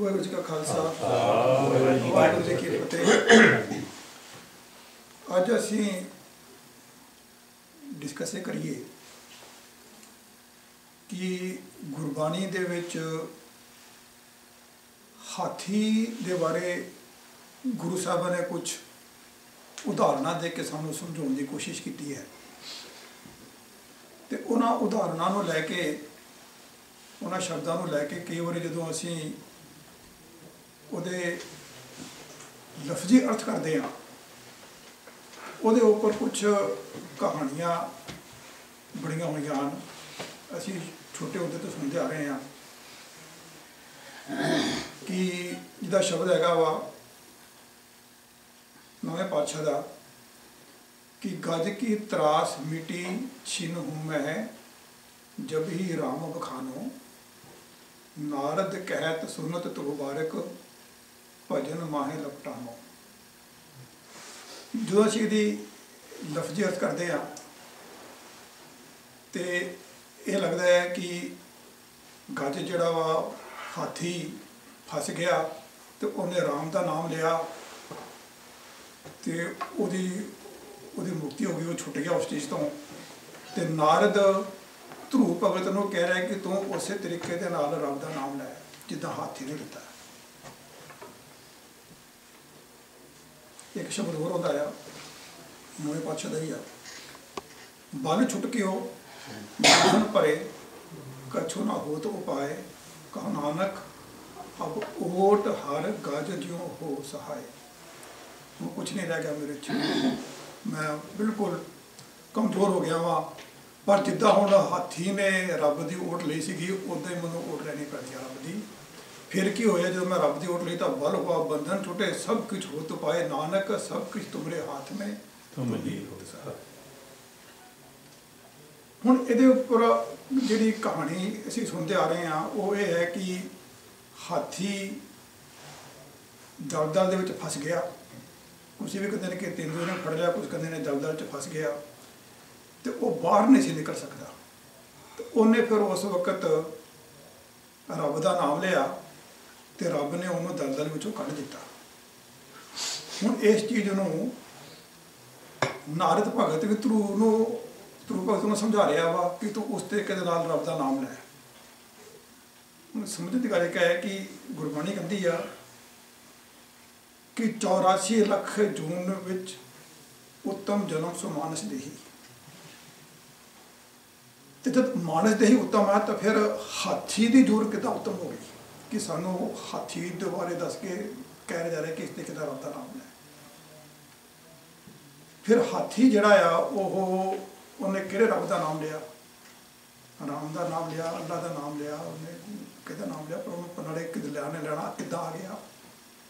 ਵਾਹਿਗੁਰੂ ਜੀ ਕਾ ਖਾਲਸਾ। ਵਾਹਿਗੁਰੂ ਜੀ ਕੀ ਫਤਿਹ। ਅੱਜ ਅਸੀਂ ਡਿਸਕਸ ਕਰੀਏ ਕਿ ਗੁਰਬਾਣੀ ਦੇ ਵਿੱਚ ਹਾਥੀ ਦੇ ਬਾਰੇ ਗੁਰੂ ਸਾਹਿਬਾਂ ਨੇ ਕੁਝ ਉਦਾਹਰਨਾਂ ਦੇ ਕੇ ਸਾਨੂੰ ਸਮਝਾਉਣ ਦੀ ਕੋਸ਼ਿਸ਼ ਕੀਤੀ ਹੈ। ਤੇ ਉਹਨਾਂ ਉਦਾਹਰਨਾਂ ਨੂੰ ਲੈ ਕੇ ਉਹਨਾਂ ਸ਼ਬਦਾਂ ਨੂੰ ਲੈ ਕੇ ਕਈ ਵਾਰੀ ਜਦੋਂ ਅਸੀਂ ਉਹਦੇ ਲਫ਼ਜ਼ੀ ਅਰਥ ਕਰਦੇ ਹਾਂ। ਉਹਦੇ ਉੱਪਰ ਕੁਝ ਕਹਾਣੀਆਂ ਬੜੀਆਂ ਹੋਈਆਂ ਹਨ। ਅਸੀਂ ਛੋਟੇ ਹੁੰਦੇ ਤੋਂ ਸੁਣਦੇ ਆ ਰਹੇ ਹਾਂ ਕਿ ਜਿਹਦਾ ਸ਼ਬਦ ਹੈਗਾ ਵਾ ਨਵੇਂ ਪਾਤਸ਼ਾਹ ਦਾ, ਕਿ ਗਜ ਕੀ ਤਰਾਸ ਮਿਟੀ ਛਿਨ ਹੂੰ ਮੈਂ, ਜਬ ਹੀ ਰਾਮ ਬਖਾਨੋ ਨਾਰਦ ਕਹਿਤ ਸੁਨਤ ਤੁਬਾਰਕ ਭਜਨ ਮਾਹੇ ਲਪਟਾਨੋ ਜਦੋਂ ਅਸੀਂ ਇਹਦੀ ਲਫ਼ਜ਼ੀ ਅਰਥ ਕਰਦੇ ਆ ਤੇ ਇਹ ਲੱਗਦਾ ਹੈ ਕਿ ਗੱਜ ਜਿਹੜਾ ਵਾ, ਹਾਥੀ ਫਸ ਗਿਆ ਤੇ ਉਹਨੇ ਰਾਮ ਦਾ ਨਾਮ ਲਿਆ ਤੇ ਉਹਦੀ ਉਹਦੀ ਮੁਕਤੀ ਹੋ ਗਈ, ਉਹ ਛੁੱਟ ਗਿਆ ਉਸ ਚੀਜ਼ ਤੋਂ। ਤੇ ਨਾਰਦ ਧਰੂ ਭਗਤ ਨੂੰ ਕਹਿ ਰਿਹਾ ਕਿ ਤੂੰ ਉਸੇ ਤਰੀਕੇ ਦੇ ਨਾਲ ਰੱਬ ਦਾ ਨਾਮ ਲੈ, ਜਿੱਦਾਂ ਹਾਥੀ ਨੇ ਦਿੱਤਾ। ਇੱਕ ਸ਼ਬਦ ਹੋਰ ਹੁੰਦਾ ਆ। ਨਵੇਂ ਪਾਤਸ਼ਾਹ ਦਾ ਹੀ ਆ। ਬਲ ਛੁਟਕਿਓ ਮਨ ਭਰੇ, ਕਛੁ ਨਾ ਹੋਤ ਉਪਾਏ, ਕਹ ਨਾਨਕ ਅਬ ਓਟ ਹਰ ਗਜ ਜਿਉ ਹੋ ਸਹਾਏ। ਉਹ ਕੁਝ ਨਹੀਂ ਰਹਿ ਗਿਆ ਮੇਰੇ ਚ। ਮੈਂ ਬਿਲਕੁਲ ਕਮਜ਼ੋਰ ਹੋ ਗਿਆ ਵਾ। ਪਰ ਜਿੱਦਾਂ ਹੁਣ ਹਾਥੀ ਨੇ ਰੱਬ ਦੀ ਓਟ ਲਈ ਸੀਗੀ ਉਦਾਂ ਹੀ ਮੈਨੂੰ ਓਟ ਲੈਣੀ ਪੈਂਦੀ ਆ ਰੱਬ ਦੀ। ਫਿਰ ਕੀ ਹੋਇਆ ਜਦੋਂ ਮੈਂ ਰੱਬ ਦੀ ਓਟ ਲਈ ਤਾਂ ਬਲ ਹੁਆ ਬੰਧਨ ਛੁੱਟੇ ਸਭ ਕੁਝ ਹੋ ਤੋ ਪਾਏ ਨਾਨਕ ਸਭ ਕੁਝ ਤੁਮਰੇ ਹੱਥ ਮੇ ਤੁਮ ਹੀ ਸਹਾਏ ਹੁਣ ਇਹਦੇ ਉੱਪਰ ਜਿਹੜੀ ਕਹਾਣੀ ਅਸੀਂ ਸੁਣਦੇ ਆ ਰਹੇ ਹਾਂ ਉਹ ਇਹ ਹੈ ਕਿ ਹਾਥੀ ਦਲਦਲ ਦੇ ਵਿੱਚ ਫਸ ਗਿਆ। ਕੁਝ ਵੀ ਕਹਿੰਦੇ ਨੇ ਕਿ ਤੇਂਦੂ ਨੇ ਫੜ ਲਿਆ ਕੁਝ ਕਹਿੰਦੇ ਨੇ ਦਲਦਲ 'ਚ ਫਸ ਗਿਆ। ਤੇ ਉਹ ਬਾਹਰ ਨਹੀਂ ਸੀ ਨਿਕਲ ਸਕਦਾ। ਤੇ ਉਹਨੇ ਫਿਰ ਉਸ ਵਕਤ ਰੱਬ ਦਾ ਨਾਮ ਲਿਆ। ਤੇ ਰੱਬ ਨੇ ਉਹਨੂੰ ਦਲਦਲ ਵਿੱਚੋਂ ਕੱਢ ਦਿੱਤਾ। ਹੁਣ ਇਸ ਚੀਜ਼ ਨੂੰ ਨਾਰਦ ਭਗਤ ਵੀ ਧਰੂ ਨੂੰ ਧਰੂ ਭਗਤ ਨੂੰ ਸਮਝਾ ਰਿਹਾ ਵਾ ਕਿ ਤੂੰ ਉਸ ਤਰੀਕੇ ਦੇ ਨਾਲ ਰੱਬ ਦਾ ਨਾਮ ਲੈ। ਹੁਣ ਸਮਝਣ ਦੀ ਗੱਲ ਇਹ ਹੈ ਕਿ ਗੁਰਬਾਣੀ ਕਹਿੰਦੀ ਆ ਕਿ 84 ਲੱਖ ਜੂਨ ਵਿੱਚ ਉੱਤਮ ਜਨਮ ਸੋ ਮਾਨਸ ਦੇਹੀ। ਤੇ ਜਦ ਮਾਨਸ ਦੇਹੀ ਉੱਤਮ ਹੈ ਤਾਂ ਫਿਰ ਹਾਥੀ ਦੀ ਜੂਰ ਕਿੱਦਾਂ ਉੱਤਮ ਹੋ ਗਈ? ਕਿ ਸਾਨੂੰ ਹਾਥੀ ਦੇ ਬਾਰੇ ਦੱਸ ਕੇ ਕਹਿ ਜਾ ਰਿਹਾ ਕਿ ਇਸ ਤੇ ਕਿਦਾਂ ਰੱਬ ਦਾ ਨਾਮ ਲੈ ਫਿਰ ਹਾਥੀ ਜਿਹੜਾ ਆ, ਉਹ ਉਹਨੇ ਕਿਹੜੇ ਰੱਬ ਦਾ ਨਾਮ ਲਿਆ? ਰਾਮ ਦਾ ਨਾਮ ਲਿਆ, ਅੱਲਾ ਦਾ ਨਾਮ ਲਿਆ, ਉਹਨੇ ਕਿਹਦਾ ਨਾਮ ਲਿਆ? ਪਰ ਉਹਨੂੰ ਪਨਾੜੇ ਕਿਦ ਲਿਆ ਨੇ ਲੈਣਾ ਕਿੱਦਾਂ ਆ ਗਿਆ?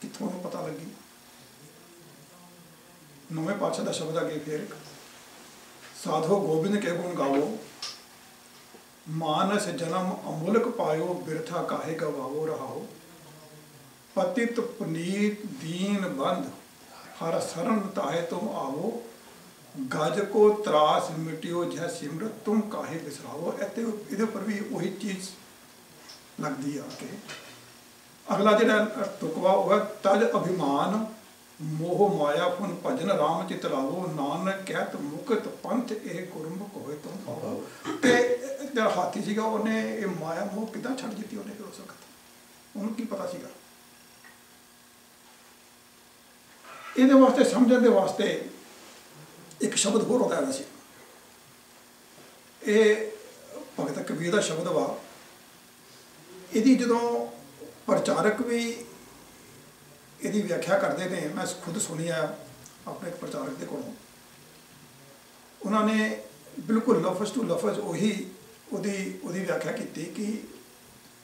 ਕਿੱਥੋਂ ਉਹਨੂੰ ਪਤਾ ਲੱਗੀ? ਨਵੇਂ ਪਾਤਸ਼ਾਹ ਦਾ ਸ਼ਬਦ ਅਗੇ ਫਿਰ, ਸਾਧੋ ਗੋਬਿੰਦ ਕੇ ਗੁਣ ਗਾਵੋ। ਮਾਨਸ ਜਨਮ ਅਮੁਲਕ ਪਾਇਓ ਬਿਰਥਾ ਕਾਹੇ ਗਵਾਵੋ ਰਹਾਓ ਪਤਿਤ ਪੁਨੀਤ ਦੀਨ ਬੰਦ ਹਰ ਸਰਨ ਤਾਹੇ ਤੁਮ ਆਵੋ ਗਜ ਕੋ ਤਰਾਸ ਮਿਟਿਓ ਜੈ ਸਿਮਰਤ ਤੁਮ ਕਾਹੇ ਬਿਸਰਾਵੋ ਇੱਥੇ ਇਹਦੇ ਉੱਪਰ ਵੀ ਉਹੀ ਚੀਜ਼ ਲੱਗਦੀ ਆ ਕਿ ਅਗਲਾ ਜਿਹੜਾ ਤੁਕਵਾ ਉਹ ਹੈ ਤਜ ਅਭਿਮਾਨ ਮੋਹ ਮਾਇਆ ਫੁਨ ਭਜਨ ਰਾਮ ਚਿਤ ਲਾਵੋ ਨਾਨਕ ਕਹਿਤ ਮੁਕਤ ਪੰਥ ਇਹ ਗੁਰਮੁਖ ਹੋਏ ਤੁਮ ਪਾਵੋ ਤੇ ਜਿਹੜਾ ਹਾਥੀ ਸੀਗਾ, ਉਹਨੇ ਇਹ ਮਾਇਆ ਮੋਹ ਕਿਦਾਂ ਛੱਡ ਦਿੱਤੀ ਉਹਨੇ ਫਿਰ ਉਸ ਵਕਤ? ਉਹਨੂੰ ਕੀ ਪਤਾ ਸੀਗਾ? ਇਹਦੇ ਵਾਸਤੇ, ਸਮਝਣ ਦੇ ਵਾਸਤੇ ਇੱਕ ਸ਼ਬਦ ਹੋਰ ਹੁੰਦਾ ਹੈ ਸੀ। ਇਹ ਭਗਤ ਕਬੀਰ ਦਾ ਸ਼ਬਦ ਵਾ। ਇਹਦੀ ਜਦੋਂ ਪ੍ਰਚਾਰਕ ਵੀ ਇਹਦੀ ਵਿਆਖਿਆ ਕਰਦੇ ਨੇ, ਮੈਂ ਖੁਦ ਸੁਣੀ ਆ ਆਪਣੇ ਇੱਕ ਪ੍ਰਚਾਰਕ ਦੇ ਕੋਲੋਂ। ਉਹਨਾਂ ਨੇ ਬਿਲਕੁਲ ਲਫ਼ਜ਼ ਟੂ ਲਫ਼ਜ਼ ਉਹੀ ਉਹਦੀ ਉਹਦੀ ਵਿਆਖਿਆ ਕੀਤੀ ਕਿ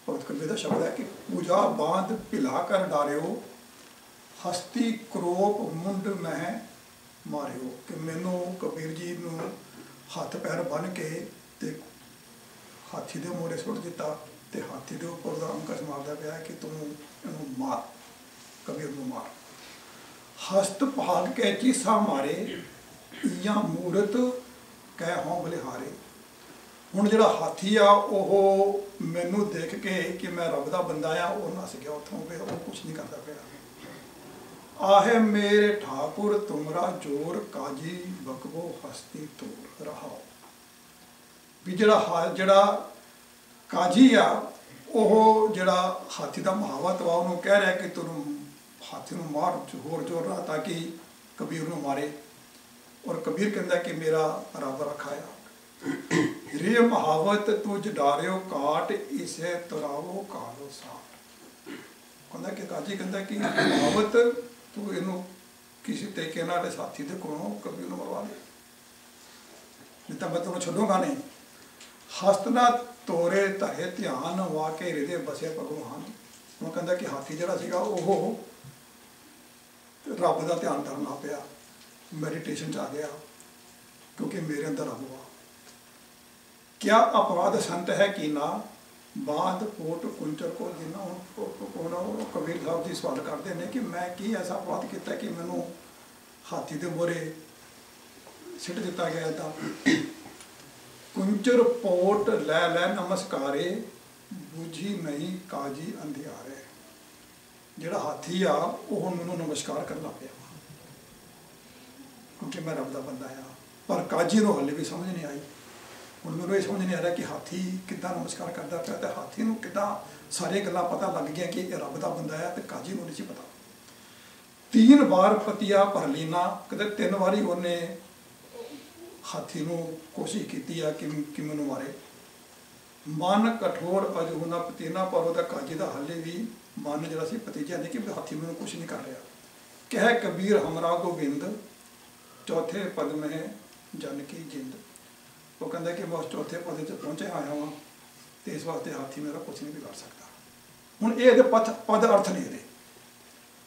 ਭਗਤ ਕਬੀਰ ਦਾ ਸ਼ਬਦ ਹੈ ਕਿ ਪੂਜਾ ਬਾਂਧ ਭਿਲਾ ਕਰ ਡਾਰਿਓ, ਹਸਤੀ ਕਰੋਪ ਮੁੰਡ ਮਹਿ ਮਾਰਿਓ, ਕਿ ਮੈਨੂੰ ਕਬੀਰ ਜੀ ਨੂੰ ਹੱਥ ਪੈਰ ਬੰਨ ਕੇ ਤੇ ਹਾਥੀ ਦੇ ਮੋਰੇ ਸੁੱਟ ਦਿੱਤਾ ਤੇ ਹਾਥੀ ਦੇ ਉੱਪਰ ਦਾ ਅੰਕਸ਼ ਮਾਰਦਾ ਪਿਆ ਕਿ ਤੂੰ ਇਹਨੂੰ ਮਾਰ, ਕਬੀਰ ਨੂੰ ਮਾਰ। ਹਸਤ ਭਾਗ ਕੇ ਚੀਸਾ ਮਾਰੇ ਜਾਂ ਮੂਰਤ ਕਹਿ ਹੋਂ ਬਲਿਹਾਰੇ। ਹੁਣ ਜਿਹੜਾ ਹਾਥੀ ਆ, ਉਹ ਮੈਨੂੰ ਦੇਖ ਕੇ ਕਿ ਮੈਂ ਰੱਬ ਦਾ ਬੰਦਾ ਆ, ਉਹ ਨਸ ਗਿਆ ਉੱਥੋਂ ਵੀ ਉਹ ਕੁਝ ਨਹੀਂ ਕਰਦਾ ਪਿਆ। ਆਹੇ ਮੇਰੇ ਠਾਕੁਰ, ਤੁਮਰਾ ਜੋਰ, ਕਾਜੀ ਬਕਬੋ ਹਸਤੀ ਤੋਰ ਰਹਾਓ। ਵੀ ਜਿਹੜਾ ਹਾ- ਜਿਹੜਾ ਕਾਜੀ ਆ, ਉਹ ਜਿਹੜਾ ਹਾਥੀ ਦਾ ਮਹਾਵਤ ਵਾ ਉਹਨੂੰ ਕਹਿ ਰਿਹਾ ਕਿ ਤੈਨੂੰ ਹਾਥੀ ਨੂੰ ਮਾਰ ਹੋਰ ਜ਼ੋਰ ਨਾਲ ਤਾਂ ਕਿ ਕਬੀਰ ਨੂੰ ਮਾਰੇ। ਔਰ ਕਬੀਰ ਕਹਿੰਦਾ ਕਿ ਮੇਰਾ ਰੱਬ ਰੱਖਾਇਆ। ਰੇ ਮਹਾਵਤ ਤੁਝ ਡਾਰਿਓ ਕਾਟ ਇਸੇ ਤਰਾਵੋ ਕਾਲੋ ਸਾਟ। ਕਹਿੰਦਾ ਕਿ ਕਾਜੀ ਕਹਿੰਦਾ ਕਿ ਮਹਾਵਤ ਤੂੰ ਇਹਨੂੰ ਕਿਸੇ ਤਰੀਕੇ ਨਾਲ ਇਸ ਦੇ ਕੋਲੋਂ ਕਬੀਰ ਨੂੰ ਮਰਵਾ ਦੇ। ਨਹੀਂ ਤਾਂ ਮੈਂ ਤੈਨੂੰ ਛੱਡੂਗਾ ਨਹੀਂ। ਹਸਤਨਾ ਤੋਰੇ ਧਰੇ ਧਿਆਨ ਵਾਕੇ ਹਿਰਦੇ ਬਸੇ ਭਗਵਾਨ। ਉਹ ਕਹਿੰਦਾ ਕਿ ਹਾਥੀ ਜਿਹੜਾ ਸੀਗਾ ਉਹ ਰੱਬ ਦਾ ਧਿਆਨ ਕਰਨ ਲੱਗ ਪਿਆ। ਮੈਡੀਟੇਸ਼ਨ ਚ ਆ ਗਿਆ। ਕਿਉਂਕਿ ਮੇਰੇ ਅੰਦਰ ਰੱਬ ਵਾ। ਕਿਆ ਅਪਰਾਧ ਸੰਤ ਹੈ ਕਿ ਨਾ? ਬਾਦ ਕੋਟ ਕੁੰਚਰ ਕੋ ਜਿਨ੍ਹਾਂ ਉਹ ਕਬੀਰ ਸਾਹਿਬ ਜੀ ਸਵਾਲ ਕਰਦੇ ਨੇ ਕਿ ਮੈਂ ਕੀ ਐਸਾ ਅਪਰਾਧ ਕੀਤਾ ਕਿ ਮੈਨੂੰ ਹਾਥੀ ਦੇ ਮੋਰੇ ਸਿੱਟ ਦਿੱਤਾ ਗਿਆ ਤਾਂ? ਕੁੰਚਰ ਪੋਟ ਲੈ ਲੈ ਨਮਸਕਾਰੇ, ਬੂਝੀ ਨਹੀਂ ਕਾਜੀ ਅੰਧਿਆਰੇ। ਜਿਹੜਾ ਹਾਥੀ ਆ, ਉਹ ਹੁਣ ਮੈਨੂੰ ਨਮਸਕਾਰ ਕਰਨਾ ਲੱਗ ਪਿਆ। ਕਿਉਂਕਿ ਮੈਂ ਰੱਬ ਦਾ ਬੰਦਾ ਆ। ਪਰ ਕਾਜੀ ਨੂੰ ਹਲੇ ਵੀ ਸਮਝ ਨਹੀਂ ਆਈ। ਹੁਣ ਮੈਨੂੰ ਇਹ ਸਮਝ ਨਹੀਂ ਆ ਰਿਹਾ ਕਿ ਹਾਥੀ ਕਿੱਦਾਂ ਨਮਸਕਾਰ ਕਰਦਾ ਪਿਆ ਤੇ ਹਾਥੀ ਨੂੰ ਕਿੱਦਾਂ ਸਾਰੀਆਂ ਗੱਲਾਂ ਪਤਾ ਲੱਗ ਗਈਆਂ ਕਿ ਇਹ ਰੱਬ ਦਾ ਬੰਦਾ ਹੈ ਤੇ ਕਾਜੀ ਨੂੰ ਨਹੀਂ ਸੀ ਪਤਾ। ਤੀਨ ਵਾਰ ਪਤੀਆ ਭਰ ਲੀਨਾ ਕਦੇ ਤਿੰਨ ਵਾਰੀ ਉਹਨੇ ਹਾਥੀ ਨੂੰ ਕੋਸ਼ਿਸ਼ ਕੀਤੀ ਆ ਕਿ ਕਿ ਮੈਨੂੰ ਮਾਰੇ। ਮਨ ਕਠੋਰ ਅਜੂਨਾ ਪਤੀਨਾ, ਪਰ ਉਹਦਾ ਕਾਜੀ ਦਾ ਹੱਲੇ ਵੀ ਮਨ ਜਿਹੜਾ ਸੀ ਪਤੀਜਾ ਨਹੀਂ ਕਿ ਹਾਥੀ ਮੈਨੂੰ ਕੁਝ ਨਹੀਂ ਕਰ ਰਿਹਾ। ਕਹਿ ਕਬੀਰ ਹਮਰਾ ਗੋਬਿੰਦ, ਚੌਥੇ ਪਦ ਮਹਿ ਜਨ ਕੀ ਜਿੰਦ। ਉਹ ਕਹਿੰਦਾ ਕਿ ਮੈਂ ਚੌਥੇ ਪਦ 'ਚ ਪਹੁੰਚਿਆ ਆਇਆ ਹਾਂ ਤੇ ਇਸ ਵਾਸਤੇ ਹਾਥੀ ਮੇਰਾ ਕੁਝ ਨਹੀਂ ਵਿਗਾੜ ਸਕਦਾ। ਹੁਣ ਇਹ ਇਹਦੇ ਪਥ, ਪਦ ਅਰਥ ਨੇ ਇਹਦੇ।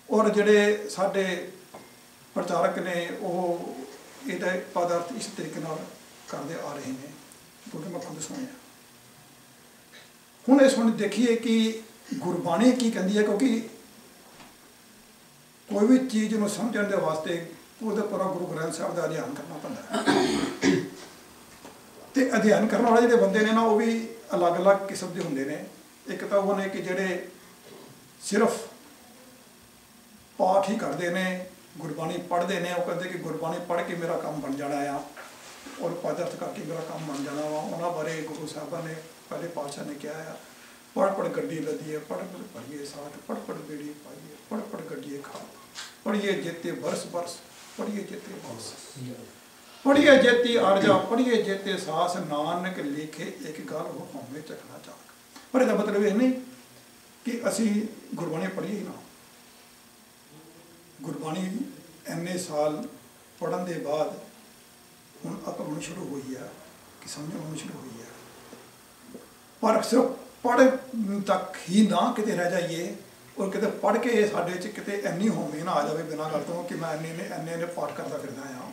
ਔਰ ਜਿਹੜੇ ਸਾਡੇ ਪ੍ਰਚਾਰਕ ਨੇ ਉਹ ਇਹਦਾ ਪਦ ਅਰਥ ਇਸ ਤਰੀਕੇ ਨਾਲ ਕਰਦੇ ਆ ਰਹੇ ਨੇ। ਕਿਉਂਕਿ ਮੈਂ ਖੁਦ ਸੁਣਿਆ ਹੁਣ ਇਸ ਹੁਣ ਦੇਖੀਏ ਕਿ ਗੁਰਬਾਣੀ ਕੀ ਕਹਿੰਦੀ ਹੈ, ਕਿਉਂਕਿ ਕੋਈ ਵੀ ਚੀਜ਼ ਨੂੰ ਸਮਝਣ ਦੇ ਵਾਸਤੇ ਉਹਦੇ ਪਰ ਗੁਰੂ ਗ੍ਰੰਥ ਸਾਹਿਬ ਦਾ ਅਧਿਐਨ ਕਰਨਾ ਪੈਂਦਾ ਹੈ। ਤੇ ਅਧਿਐਨ ਕਰਨ ਵਾਲੇ ਜਿਹੜੇ ਬੰਦੇ ਨੇ ਨਾ, ਉਹ ਵੀ ਅਲੱਗ-ਅਲੱਗ ਕਿਸਮ ਦੇ ਹੁੰਦੇ ਨੇ। ਇੱਕ ਤਾਂ ਉਹ ਨੇ ਕਿ ਜਿਹੜੇ ਸਿਰਫ ਪਾਠ ਹੀ ਕਰਦੇ ਨੇ, ਗੁਰਬਾਣੀ ਪੜ੍ਹਦੇ ਨੇ, ਉਹ ਕਹਿੰਦੇ ਕਿ ਗੁਰਬਾਣੀ ਪੜ੍ਹ ਕੇ ਮੇਰਾ ਕੰਮ ਬਣ ਜਾਣਾ ਆ ਔਰ ਪਦਰਥ ਕਰਕੇ ਮੇਰਾ ਕੰਮ ਬਣ ਜਾਣਾ ਵਾ। ਉਹਨਾਂ ਬਾਰੇ ਗੁਰੂ ਸਾਹਿਬਾਂ ਨੇ ਪਹਿਲੇ ਪਾਤਸ਼ਾਹ ਨੇ ਕਿਹਾ ਆ ਪੜ ਪੜ ਗੱਡੀ ਲੱਦੀ ਹੈ ਪੜ ਪੜ ਪੜੀਏ ਸਾਥ ਪੜ ਪੜ ਬੇੜੀ ਪਾਈਏ ਪੜ ਪੜ ਗੱਡੀਏ ਖਾਤ ਪੜੀਏ ਜਿੱਤੇ ਬਰਸ ਬਰਸ ਪੜੀਏ ਜਿੱਤੇ ਬਰਸ ਪੜੀਏ ਜੇਤੀ ਅਰਜਾ ਪੜੀਏ ਜੇਤੇ ਸਾਸ, ਨਾਨਕ ਲਿਖੇ ਇੱਕ ਗੱਲ ਉਹ ਚੱਕਣਾ ਚਾਕ ਪਰ ਇਹਦਾ ਮਤਲਬ ਇਹ ਨਹੀਂ ਕਿ ਅਸੀਂ ਗੁਰਬਾਣੀ ਪੜ੍ਹੀਏ ਨਾ। ਗੁਰਬਾਣੀ ਐਨੇ ਸਾਲ ਪੜਨ ਦੇ ਬਾਅਦ ਹੁਣ ਅਕਲ ਹੋਣੀ ਸ਼ੁਰੂ ਹੋਈ ਹੈ ਕਿ ਸਮਝ ਆਉਣੀ ਸ਼ੁਰੂ ਹੋਈ ਹੈ ਪਰ ਸਿਰਫ ਪੜ੍ਹ ਤੱਕ ਹੀ ਨਾ ਕਿਤੇ ਰਹਿ ਜਾਈਏ, ਔਰ ਕਿਤੇ ਪੜ੍ਹ ਕੇ ਇਹ ਸਾਡੇ 'ਚ ਕਿਤੇ ਇੰਨੀ ਹੋਵੇ ਨਾ ਆ ਜਾਵੇ ਬਿਨਾਂ ਗੱਲ ਤੋਂ ਕਿ ਮੈਂ ਇੰਨੇ ਨੇ ਇੰਨੇ ਪਾਠ ਕਰਦਾ ਫਿਰਦਾ ਆ।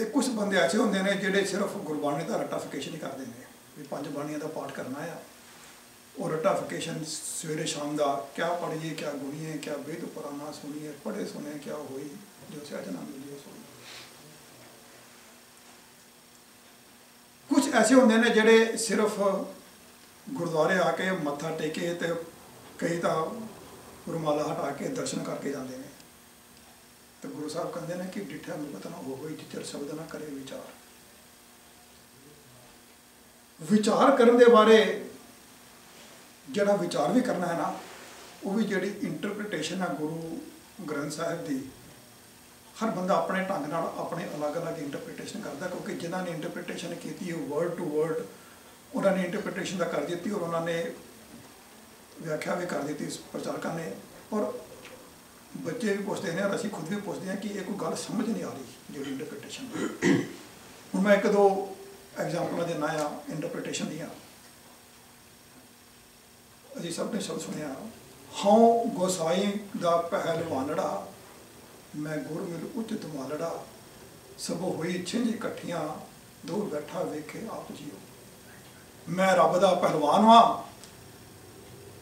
ਤੇ ਕੁਝ ਬੰਦੇ ਐਸੇ ਹੁੰਦੇ ਨੇ ਜਿਹੜੇ ਸਿਰਫ ਗੁਰਬਾਣੀ ਦਾ ਰਟਾਫਿਕੇਸ਼ਨ ਹੀ ਕਰਦੇ ਨੇ, ਵੀ ਪੰਜ ਬਾਣੀਆਂ ਦਾ ਪਾਠ ਕਰਨਾ ਆ। ਉਹ ਰਟਾਫਿਕੇਸ਼ਨ ਸਵੇਰੇ ਸ਼ਾਮ ਦਾ ਕਿਆ ਪੜ੍ਹੀਏ, ਕਿਆ ਗੁਣੀਏ, ਕਿਆ ਵੇਦ ਪੁਰਾਣਾ ਸੁਣੀਏ, ਪੜ੍ਹੇ ਸੁਣੇ ਕਿਆ ਹੋਈ, ਜੋ ਸਹਿਜ ਨਾਮ ਮਿਲਿਓ ਸੋਈ ਕੁਝ ਐਸੇ ਹੁੰਦੇ ਨੇ ਜਿਹੜੇ ਸਿਰਫ ਗੁਰਦੁਆਰੇ ਆ ਕੇ ਮੱਥਾ ਟੇਕੇ ਤੇ ਕਈ ਤਾਂ ਰੁਮਾਲਾ ਹਟਾ ਕੇ ਦਰਸ਼ਨ ਕਰਕੇ ਜਾਂਦੇ ਨੇ। ਤੇ ਗੁਰੂ ਸਾਹਿਬ ਕਹਿੰਦੇ ਨੇ ਕਿ ਡਿਠਾ ਮੁਕਤ ਨਾ ਹੋਵੇ ਜਿਚਰ ਸ਼ਬਦ ਨਾ ਕਰੇ ਵਿਚਾਰ। ਵਿਚਾਰ ਕਰਨ ਦੇ ਬਾਰੇ ਜਿਹੜਾ ਵਿਚਾਰ ਵੀ ਕਰਨਾ ਹੈ ਨਾ, ਉਹ ਵੀ ਜਿਹੜੀ ਇੰਟਰਪ੍ਰੀਟੇਸ਼ਨ ਹੈ ਗੁਰੂ ਗ੍ਰੰਥ ਸਾਹਿਬ ਦੀ, ਹਰ ਬੰਦਾ ਆਪਣੇ ਢੰਗ ਨਾਲ ਆਪਣੇ ਅਲੱਗ-ਅਲੱਗ ਇੰਟਰਪ੍ਰੀਟੇਸ਼ਨ ਕਰਦਾ, ਕਿਉਂਕਿ ਜਿਨ੍ਹਾਂ ਨੇ ਇੰਟਰਪ੍ਰੀਟੇਸ਼ਨ ਕੀਤੀ, ਉਹ ਵਰਡ ਟੂ ਵਰਡ ਉਹਨਾਂ ਨੇ ਇੰਟਰਪ੍ਰੀਟੇਸ਼ਨ ਦਾ ਕਰ ਦਿੱਤੀ ਔਰ ਉਹਨਾਂ ਨੇ ਵਿਆਖਿਆ ਵੀ ਕਰ ਦਿੱਤੀ ਪ੍ਰਚਾਰਕਾਂ ਨੇ। ਔਰ ਬੱਚੇ ਵੀ ਪੁੱਛਦੇ ਨੇ, ਔਰ ਅਸੀਂ ਖੁਦ ਵੀ ਪੁੱਛਦੇ ਹਾਂ ਕਿ ਇਹ ਕੋਈ ਗੱਲ ਸਮਝ ਨਹੀਂ ਆ ਰਹੀ ਜਿਹੜੀ ਇੰਟਰਪ੍ਰੀਟੇਸ਼ਨ ਹੁਣ ਮੈਂ ਇੱਕ ਦੋ ਐਗਜ਼ਾਮਪਲਾਂ ਦੇ ਆ ਇੰਟਰਪ੍ਰੀਟੇਸ਼ਨ ਦੀਆਂ। ਅਸੀਂ ਸਭ ਨੇ ਸ਼ਬਦ ਸੁਣਿਆ, ਹਉ ਗੋਸਾਈ ਦਾ ਪਹਿਲਵਾਨੜਾ, ਮੈਂ ਗੁਰ ਮਿਲ ਉਚਿਤ ਮਾਲੜਾ, ਸਭ ਹੋਈ ਛਿੰਝ ਇਕੱਠੀਆਂ ਦੂਰ ਬੈਠਾ ਵੇਖੇ ਆਪ ਜੀਓ। ਮੈਂ ਰੱਬ ਦਾ ਪਹਿਲਵਾਨ ਵਾਂ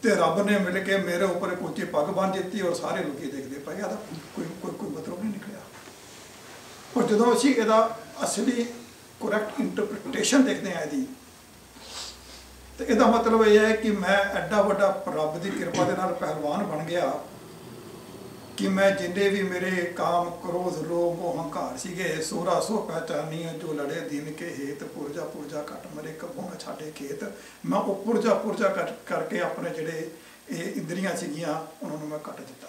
ਤੇ ਰੱਬ ਨੇ ਮਿਲ ਕੇ ਮੇਰੇ ਉੱਪਰ ਇੱਕ ਉੱਚੀ ਪੱਗ ਬੰਨ ਦਿੱਤੀ ਔਰ ਸਾਰੇ ਲੋਕੀ ਦੇਖਦੇ ਪਏ ਆਦਾ ਕੋਈ ਕੋਈ ਕੋਈ ਮਤਲਬ ਨਹੀਂ ਨਿਕਲਿਆ। ਔਰ ਜਦੋਂ ਅਸੀਂ ਇਹਦਾ ਅਸਲੀ ਕਰੈਕਟ ਇੰਟਰਪ੍ਰੀਟੇਸ਼ਨ ਦੇਖਦੇ ਆ ਇਹਦੀ, ਤੇ ਇਹਦਾ ਮਤਲਬ ਇਹ ਹੈ ਕਿ ਮੈਂ ਐਡਾ ਵੱਡਾ ਰੱਬ ਦੀ ਕਿਰਪਾ ਦੇ ਨਾਲ ਪਹਿਲਵਾਨ ਬਣ ਗਿਆ। ਕਿ ਮੈਂ ਜਿੰਨੇ ਵੀ ਮੇਰੇ ਕਾਮ ਕ੍ਰੋਧ ਲੋਭ ਮੋਹ ਹੰਕਾਰ ਸੀਗੇ ਸੋਰਾ ਸੋ ਪਹਿਚਾਨੀਆਂ, ਜੋ ਲੜੇ ਦਿਨ ਕੇ ਹੇਤ, ਪੁਰਜਾ ਪੁਰਜਾ ਕੱਟ ਮਰੇ, ਕਬੋਂ ਨਾ ਛਾੜੇ ਖੇਤ। ਮੈਂ ਉਹ ਪੁਰਜਾ ਪੁਰਜਾ ਕਰਕੇ ਆਪਣੇ ਜਿਹੜੇ ਇਹ ਇੰਦਰੀਆਂ ਸੀਗੀਆਂ, ਉਹਨਾਂ ਨੂੰ ਮੈਂ ਕੱਟ ਦਿੱਤਾ।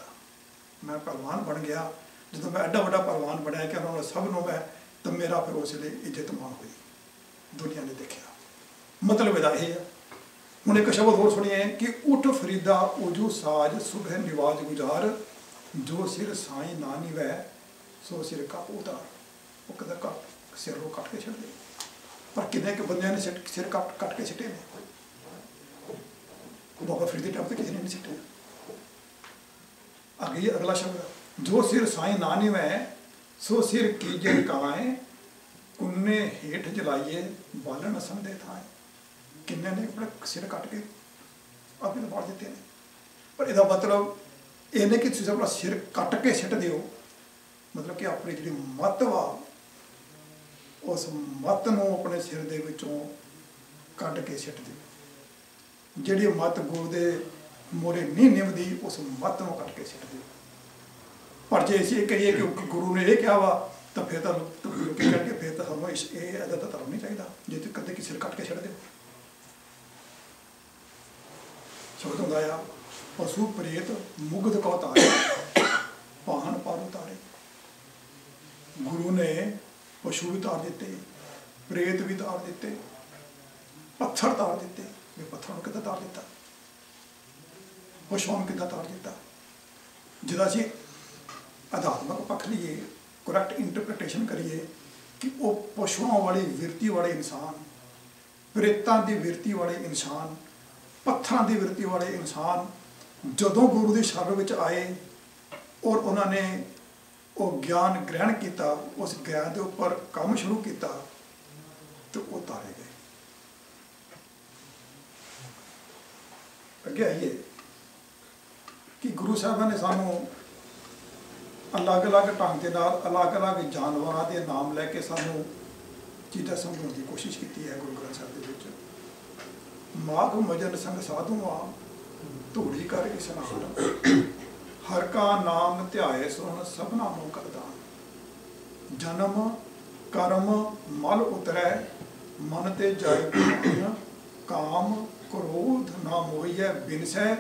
ਮੈਂ ਪਹਿਲਵਾਨ ਬਣ ਗਿਆ। ਜਦੋਂ ਮੈਂ ਐਡਾ ਵੱਡਾ ਪਹਿਲਵਾਨ ਬਣਿਆ ਕਿ ਉਹਨਾਂ ਨੂੰ ਸਭ ਨੂੰ ਮੈਂ, ਤਾਂ ਮੇਰਾ ਫਿਰ ਉਸ ਲਈ ਇੱਜ਼ਤ ਮਾਣ ਹੋਈ। ਦੁਨੀਆ ਨੇ ਦੇਖਿਆ। ਮਤਲਬ ਇਹਦਾ ਇਹ ਹੈ ਹੁਣ ਇੱਕ ਸ਼ਬਦ ਹੋਰ ਸੁਣੀਏ ਕਿ ਉਠ ਫਰੀਦਾ ਉਜੂ ਸਾਜ ਸੁਬਹ ਨਿਵਾਜ ਗੁਜ਼ਾਰ। ਜੋ ਸਿਰ ਸਾਈ ਨਾ ਨਿਵੈ, ਸੋ ਸਿਰ ਕੱਪ ਉਤਾਰ। ਉਹ ਕਦਰ ਕੱਟ ਸਿਰ ਨੂੰ ਕੱਟ ਕੇ ਛੱਡ ਦੇ। ਪਰ ਕਿੰਨੇ ਕੁ ਬੰਦਿਆਂ ਨੇ ਸਿਰ- ਕੱਟ ਕੱਟ ਕੇ ਛੱਡੇ ਨੇ? ਬਾਬਾ ਫਰੀਦ ਦੇ ਟਾਈਮ ਤੇ ਕਿਸੇ ਨੇ ਨਹੀਂ ਛੱਡੇ ਅੱਗੇ ਅਗਲਾ ਸ਼ਬਦ ਜੋ ਸਿਰ ਸਾਈ ਨਾ ਨਿਵੈ, ਸੋ ਸਿਰ ਕੀਜੇ ਕਾਏ, ਕੁੰਨੇ ਹੇਠ ਜਲਾਈਏ, ਬਾਲਣ ਸੰਦੇ ਥਾਏ। ਕਿੰਨੇ ਨੇ ਆਪਣੇ ਸਿਰ ਕੱਟ ਕੇ ਆਪਣੇ ਨੂੰ ਦਿੱਤੇ ਨੇ। ਪਰ ਇਹਦਾ ਮਤਲਬ ਇਹ ਨਹੀਂ ਕਿ ਤੁਸੀਂ ਆਪਣਾ ਸਿਰ ਕੱਟ ਕੇ ਸਿੱਟ ਦਿਓ। ਮਤਲਬ ਕਿ ਆਪਣੀ ਜਿਹੜੀ ਮੱਤ ਵਾ, ਉਸ ਮੱਤ ਨੂੰ ਆਪਣੇ ਸਿਰ ਦੇ ਵਿੱਚੋਂ ਕੱਢ ਕੇ ਸਿੱਟ ਦਿਓ। ਜਿਹੜੀ ਮੱਤ ਗੁਰੂ ਦੇ ਮੋਰੇ ਨਹੀਂ ਨਿਭਦੀ, ਉਸ ਮੱਤ ਨੂੰ ਕੱਟ ਕੇ ਸਿੱਟ ਦਿਓ। ਪਰ ਜੇ ਅਸੀਂ ਇਹ ਕਹੀਏ ਕਿ ਗੁਰੂ ਨੇ ਇਹ ਕਿਹਾ ਵਾ, ਤਾਂ ਫਿਰ ਤਾਂ ਲੋਕੀ ਕਰਕੇ ਫਿਰ ਤਾਂ ਸਾਨੂੰ ਇਸ- ਇਹ ਇਹਦਾ ਤਾਂ ਧਰਮ ਨਹੀਂ ਚਾਹੀਦਾ। ਜੇ ਤੁਸੀਂ ਕਦੇ ਕਿਸੇ ਸਿਰ ਕੱਟ ਕੇ ਛੱਡ ਦਿਓ। ਸ਼ਬਦ ਹੁੰਦਾ ਆ ਪਸ਼ੂ ਪ੍ਰੇਤ ਮੁਗਧ ਕੋ ਤਾਰੇ ਪਾਹਨ ਪਰ ਉਤਾਰੇ ਗੁਰੂ ਨੇ ਪਸ਼ੂ ਵੀ ਤਾਰ ਦਿੱਤੇ, ਪ੍ਰੇਤ ਵੀ ਤਾਰ ਦਿੱਤੇ, ਪੱਥਰ ਤਾਰ ਦਿੱਤੇ। ਵੀ ਪੱਥਰ ਨੂੰ ਕਿੱਦਾਂ ਤਾਰ ਦਿੱਤਾ? ਪਸ਼ੂਆਂ ਨੂੰ ਕਿੱਦਾਂ ਤਾਰ ਦਿੱਤਾ? ਜਿਹਦਾ ਅਸੀਂ ਅਧਾਤਮਕ ਪੱਖ ਲਈਏ ਕਰੈਕਟ ਇੰਟਰਪ੍ਰੀਟੇਸ਼ਨ ਕਰੀਏ ਕਿ ਉਹ ਪਸ਼ੂਆਂ ਵਾਲੀ ਵਿਰਤੀ ਵਾਲੇ ਇਨਸਾਨ, ਪ੍ਰੇਤਾਂ ਦੀ ਵਿਰਤੀ ਵਾਲੇ ਇਨਸਾਨ, ਪੱਥਰਾਂ ਦੀ ਵਿਰਤੀ ਵਾਲੇ ਇਨਸਾਨ ਜਦੋਂ ਗੁਰੂ ਦੀ ਸ਼ਰਨ ਵਿੱਚ ਆਏ ਔਰ ਉਹਨਾਂ ਨੇ ਉਹ ਗਿਆਨ ਗ੍ਰਹਿਣ ਕੀਤਾ, ਉਸ ਗਿਆਨ ਦੇ ਉੱਪਰ ਕੰਮ ਸ਼ੁਰੂ ਕੀਤਾ, ਤੇ ਉਹ ਤਾਰੇ ਗਏ। ਅੱਗੇ ਆਈਏ ਕਿ ਗੁਰੂ ਸਾਹਿਬਾਂ ਨੇ ਸਾਨੂੰ ਅਲੱਗ-ਅਲੱਗ ਢੰਗ ਦੇ ਨਾਲ, ਅਲੱਗ-ਅਲੱਗ ਜਾਨਵਰਾਂ ਦੇ ਨਾਮ ਲੈ ਕੇ ਸਾਨੂੰ ਚੀਜ਼ਾਂ ਸਮਝਾਉਣ ਦੀ ਕੋਸ਼ਿਸ਼ ਕੀਤੀ ਹੈ ਗੁਰੂ ਗ੍ਰੰਥ ਸਾਹਿਬ ਦੇ ਵਿੱਚ। ਮਾਘ ਮਜਨ ਸੰਗ ਸਾਧੂਆਂ ਧੂੜੀ ਕਰ ਇਸਨਾਨ ਹਰ ਕਾ ਨਾਮ ਧਿਆਏ ਸੁਣ ਸਭਨਾ ਨੂੰ ਕਰਦਾਨ। ਜਨਮ, ਕਰਮ, ਮਲ ਉਤਰੈ, ਮਨ ਤੇ ਜਾਏ ਕਾਮ ਕ੍ਰੋਧ ਨਾ ਮੋਈਐ ਬਿਨਸੈ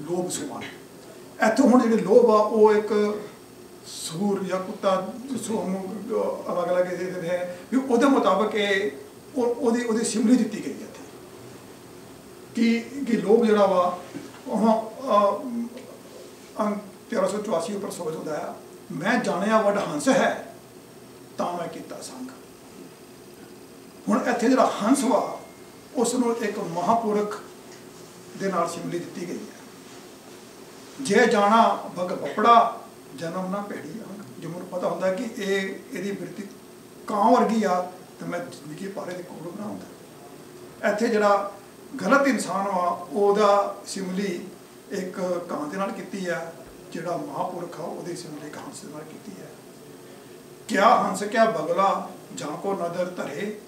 ਲੋਭ ਸੁਮਾਨ ਇੱਥੋਂ ਹੁਣ ਜਿਹੜੇ ਲੋਭ ਆ, ਉਹ ਇੱਕ ਸੂਰ ਜਾਂ ਕੁੱਤਾ ਜਿਸੋ ਨੂੰ ਅਲੱਗ ਅਲੱਗ ਦੇ ਹੈ, ਵੀ ਉਹਦੇ ਮੁਤਾਬਕ ਇਹ ਉਹਦੀ ਉਹਦੀ ਸਿਮਲੀ ਦਿੱਤੀ ਗਈ ਹੈ ਕਿ ਕਿ ਲੋਭ ਜਿਹੜਾ ਵਾ ਉਹ ਅੰਕ 1384 ਉੱਪਰ ਸੋਚ ਹੁੰਦਾ ਹੈ ਮੈਂ ਜਾਣਿਆ ਵੱਡ ਹੰਸ ਹੈ, ਤਾਂ ਮੈਂ ਕੀਤਾ ਸੰਗ। ਹੁਣ ਇੱਥੇ ਜਿਹੜਾ ਹੰਸ ਵਾ, ਉਸ ਨੂੰ ਇੱਕ ਮਹਾਪੁਰਖ ਦੇ ਨਾਲ ਸਿਮਲੀ ਦਿੱਤੀ ਗਈ ਹੈ। ਜੇ ਜਾਣਾ ਭਗ ਪਪੜਾ ਜਨਮ ਨਾ ਭੇੜੀ ਅੰਗ ਜੇ ਮੈਨੂੰ ਪਤਾ ਹੁੰਦਾ ਕਿ ਇਹ, ਇਹਦੀ ਬਿਰਤੀ ਕਾਂ ਵਰਗੀ ਆ, ਤੇ ਮੈਂ ਜ਼ਿੰਦਗੀ ਪਾਰੇ ਦੇ ਕੋਲ ਬਣਾਉਂਦਾ। ਇੱਥੇ ਜਿਹੜਾ ਗਲਤ ਇਨਸਾਨ ਵਾ, ਉਹਦਾ ਸਿਮਲੀ ਇੱਕ ਕਾਂ ਦੇ ਨਾਲ ਕੀਤੀ ਆ, ਜਿਹੜਾ ਮਹਾਪੁਰਖ ਆ, ਉਹਦੀ ਸਿਮਲੀ ਇੱਕ ਦੇ ਨਾਲ ਕੀਤੀ ਹੈ ਕਿਆ ਹੰਸ, ਕਿਆ ਬਗਲਾ, ਜਾਂ ਕੋ ਨਦਰ ਧਰੇ,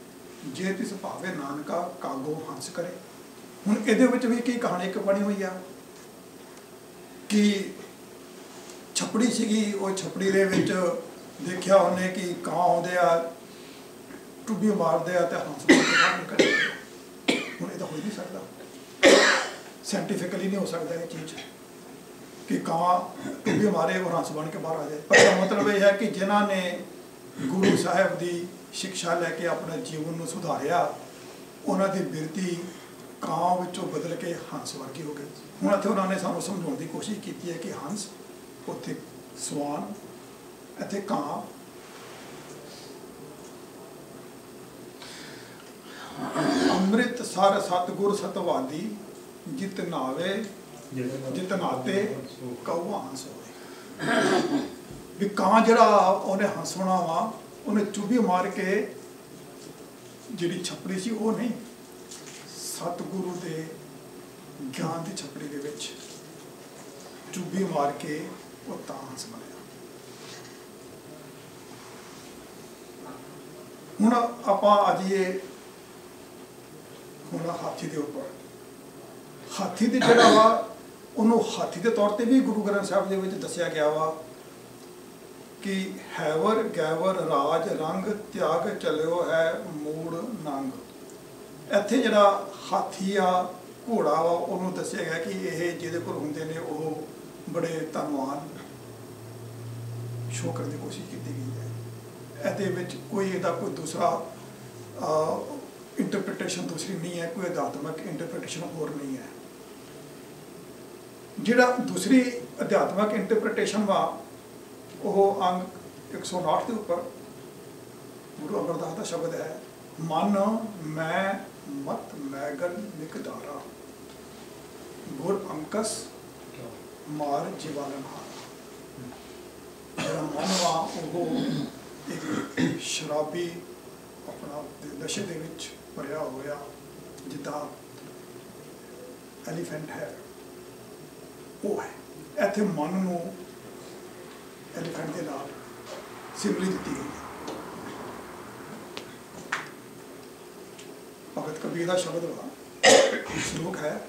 ਜੇ ਤਿਸ ਭਾਵੇ ਨਾਨਕਾ, ਕਾਗੋ ਹੰਸ ਕਰੇ। ਹੁਣ ਇਹਦੇ ਵਿੱਚ ਵੀ ਕੀ ਕਹਾਣੀ ਇੱਕ ਬਣੀ ਹੋਈ ਆ? ਕਿ ਛਪੜੀ ਸੀਗੀ, ਉਹ ਛਪੜੀ ਦੇ ਵਿੱਚ ਦੇਖਿਆ ਉਹਨੇ ਕਿ ਕਾਂ ਆਉਂਦੇ ਆ ਟੁੱਬੀ ਮਾਰਦੇ ਆ ਤੇ ਹੰਸ ਮਾਰ ਆ। ਹੁਣ ਇਹ ਤਾਂ ਹੋ ਹੀ ਨਹੀਂ ਸਕਦਾ। ਸਾਇੰਟੀਫਿਕਲੀ ਨਹੀਂ ਹੋ ਸਕਦਾ ਇਹ ਚੀਜ਼। ਕਿ ਕਾਂ ਟੁੱਬੀ ਮਾਰੇ ਔਰ ਹੰਸ ਬਣ ਕੇ ਬਾਹਰ ਆ ਜਾਏ। ਪਰ ਇਹਦਾ ਮਤਲਬ ਇਹ ਹੈ ਕਿ ਜਿਨ੍ਹਾਂ ਨੇ ਗੁਰੂ ਸਾਹਿਬ ਦੀ ਸਿੱਖਿਆ ਲੈ ਕੇ ਆਪਣੇ ਜੀਵਨ ਨੂੰ ਸੁਧਾਰਿਆ, ਉਹਨਾਂ ਦੀ ਬਿਰਤੀ ਕਾਂ ਵਿੱਚੋਂ ਬਦਲ ਕੇ ਹੰਸ ਵਰਗੀ ਹੋ ਗਈ। ਹੁਣ ਇੱਥੇ ਉਹਨਾਂ ਨੇ ਸਾਨੂੰ ਸਮਝਾਉਣ ਦੀ ਕੋਸ਼ਿਸ਼ ਕੀਤੀ ਹੈ ਕਿ ਹੰਸ ਉੱਥੇ ਸਵਾਨ, ਇੱਥੇ ਕਾਂ ਅੰਮ੍ਰਿਤ ਸਰ ਸਤਗੁਰ ਸਤਵਾਦੀ ਜਿਤ ਨਾਵੇ ਜਿਤ ਨਾਤੇ ਕਉ ਹੰਸ ਹੋਵੇ ਵੀ ਕਾਂ ਜਿਹੜਾ ਉਹਨੇ ਹੰਸਣਾ ਵਾ ਉਹਨੇ ਚੁੱਭੀ ਮਾਰ ਕੇ ਜਿਹੜੀ ਛਪੜੀ ਸੀ ਉਹ ਨਹੀਂ ਸਤਿਗੁਰੂ ਦੇ ਗਿਆਨ ਦੀ ਛਪੜੀ ਦੇ ਵਿੱਚ ਚੁੱਭੀ ਮਾਰ ਕੇ ਉਹ ਤਾਂ ਹੰਸ ਬਣਿਆ ਹੁਣ ਆਪਾਂ ਅੱਜ ਇਹ ਹੁਣ ਹਾਥੀ ਦੇ ਉੱਪਰ। ਹਾਥੀ ਦੇ ਜਿਹੜਾ ਵਾ, ਉਹਨੂੰ ਹਾਥੀ ਦੇ ਤੌਰ ਤੇ ਵੀ ਗੁਰੂ ਗ੍ਰੰਥ ਸਾਹਿਬ ਦੇ ਵਿੱਚ ਦੱਸਿਆ ਗਿਆ ਵਾ ਕਿ ਹੈਵਰ ਗੈਵਰ ਰਾਜ ਰੰਗ ਤਿਆਗ ਚਲਿਓ ਹੈ ਮੂੜ ਨੰਗ। ਇੱਥੇ ਜਿਹੜਾ ਹਾਥੀ ਆ, ਘੋੜਾ ਵਾ, ਉਹਨੂੰ ਦੱਸਿਆ ਗਿਆ ਕਿ ਇਹ ਜਿਹਦੇ ਕੋਲ ਹੁੰਦੇ ਨੇ, ਉਹ ਬੜੇ ਧਨਵਾਨ ਸ਼ੋਅ ਕਰਨ ਦੀ ਕੋਸ਼ਿਸ਼ ਕੀਤੀ ਗਈ ਹੈ। ਇਹਦੇ ਵਿੱਚ ਕੋਈ ਇਹਦਾ ਕੋਈ ਦੂਸਰਾ ਇੰਟਰਪ੍ਰੀਟੇਸ਼ਨ ਦੂਸਰੀ ਨਹੀਂ ਹੈ, ਕੋਈ ਅਧਿਆਤਮਕ ਇੰਟਰਪ੍ਰਿਟੇਸ਼ਨ ਹੋਰ ਨਹੀਂ ਹੈ। ਜਿਹੜਾ ਦੂਸਰੀ ਅਧਿਆਤਮਕ ਇੰਟਰਪ੍ਰੀਟੇਸ਼ਨ ਵਾ, ਉਹ ਅੰਗ 159 ਦੇ ਉੱਪਰ ਗੁਰੂ ਅਮਰਦਾਸ ਦਾ ਸ਼ਬਦ ਹੈ, ਮਨ, ਮੈਂ, ਮਤ ਮੈਗਲ ਨਿਕਦਾਰਾ ਗੁਰ ਅੰਕਸ, ਮਾਰ ਜੀਵਾਲਨ ਹਾਰ। ਜਿਹੜਾ ਮਨ ਵਾ, ਉਹ ਇੱਕ ਸ਼ਰਾਬੀ ਆਪਣਾ ਨਸ਼ੇ ਦੇ ਵਿੱਚ ਭਰਿਆ ਹੋਇਆ ਜਿੱਦਾਂ ਐਲੀਫੈਂਟ ਹੈ। ਉਹ ਹੈ। ਇੱਥੇ ਮਨ ਨੂੰ ਐਲੀਫੈਂਟ ਦੇ ਨਾਲ ਸਿਮਰੀ ਦਿੱਤੀ ਗਈ ਭਗਤ ਕਬੀਰ ਦਾ ਸ਼ਬਦ ਵਾ। ਸ਼ਲੋਕ ਹੈ।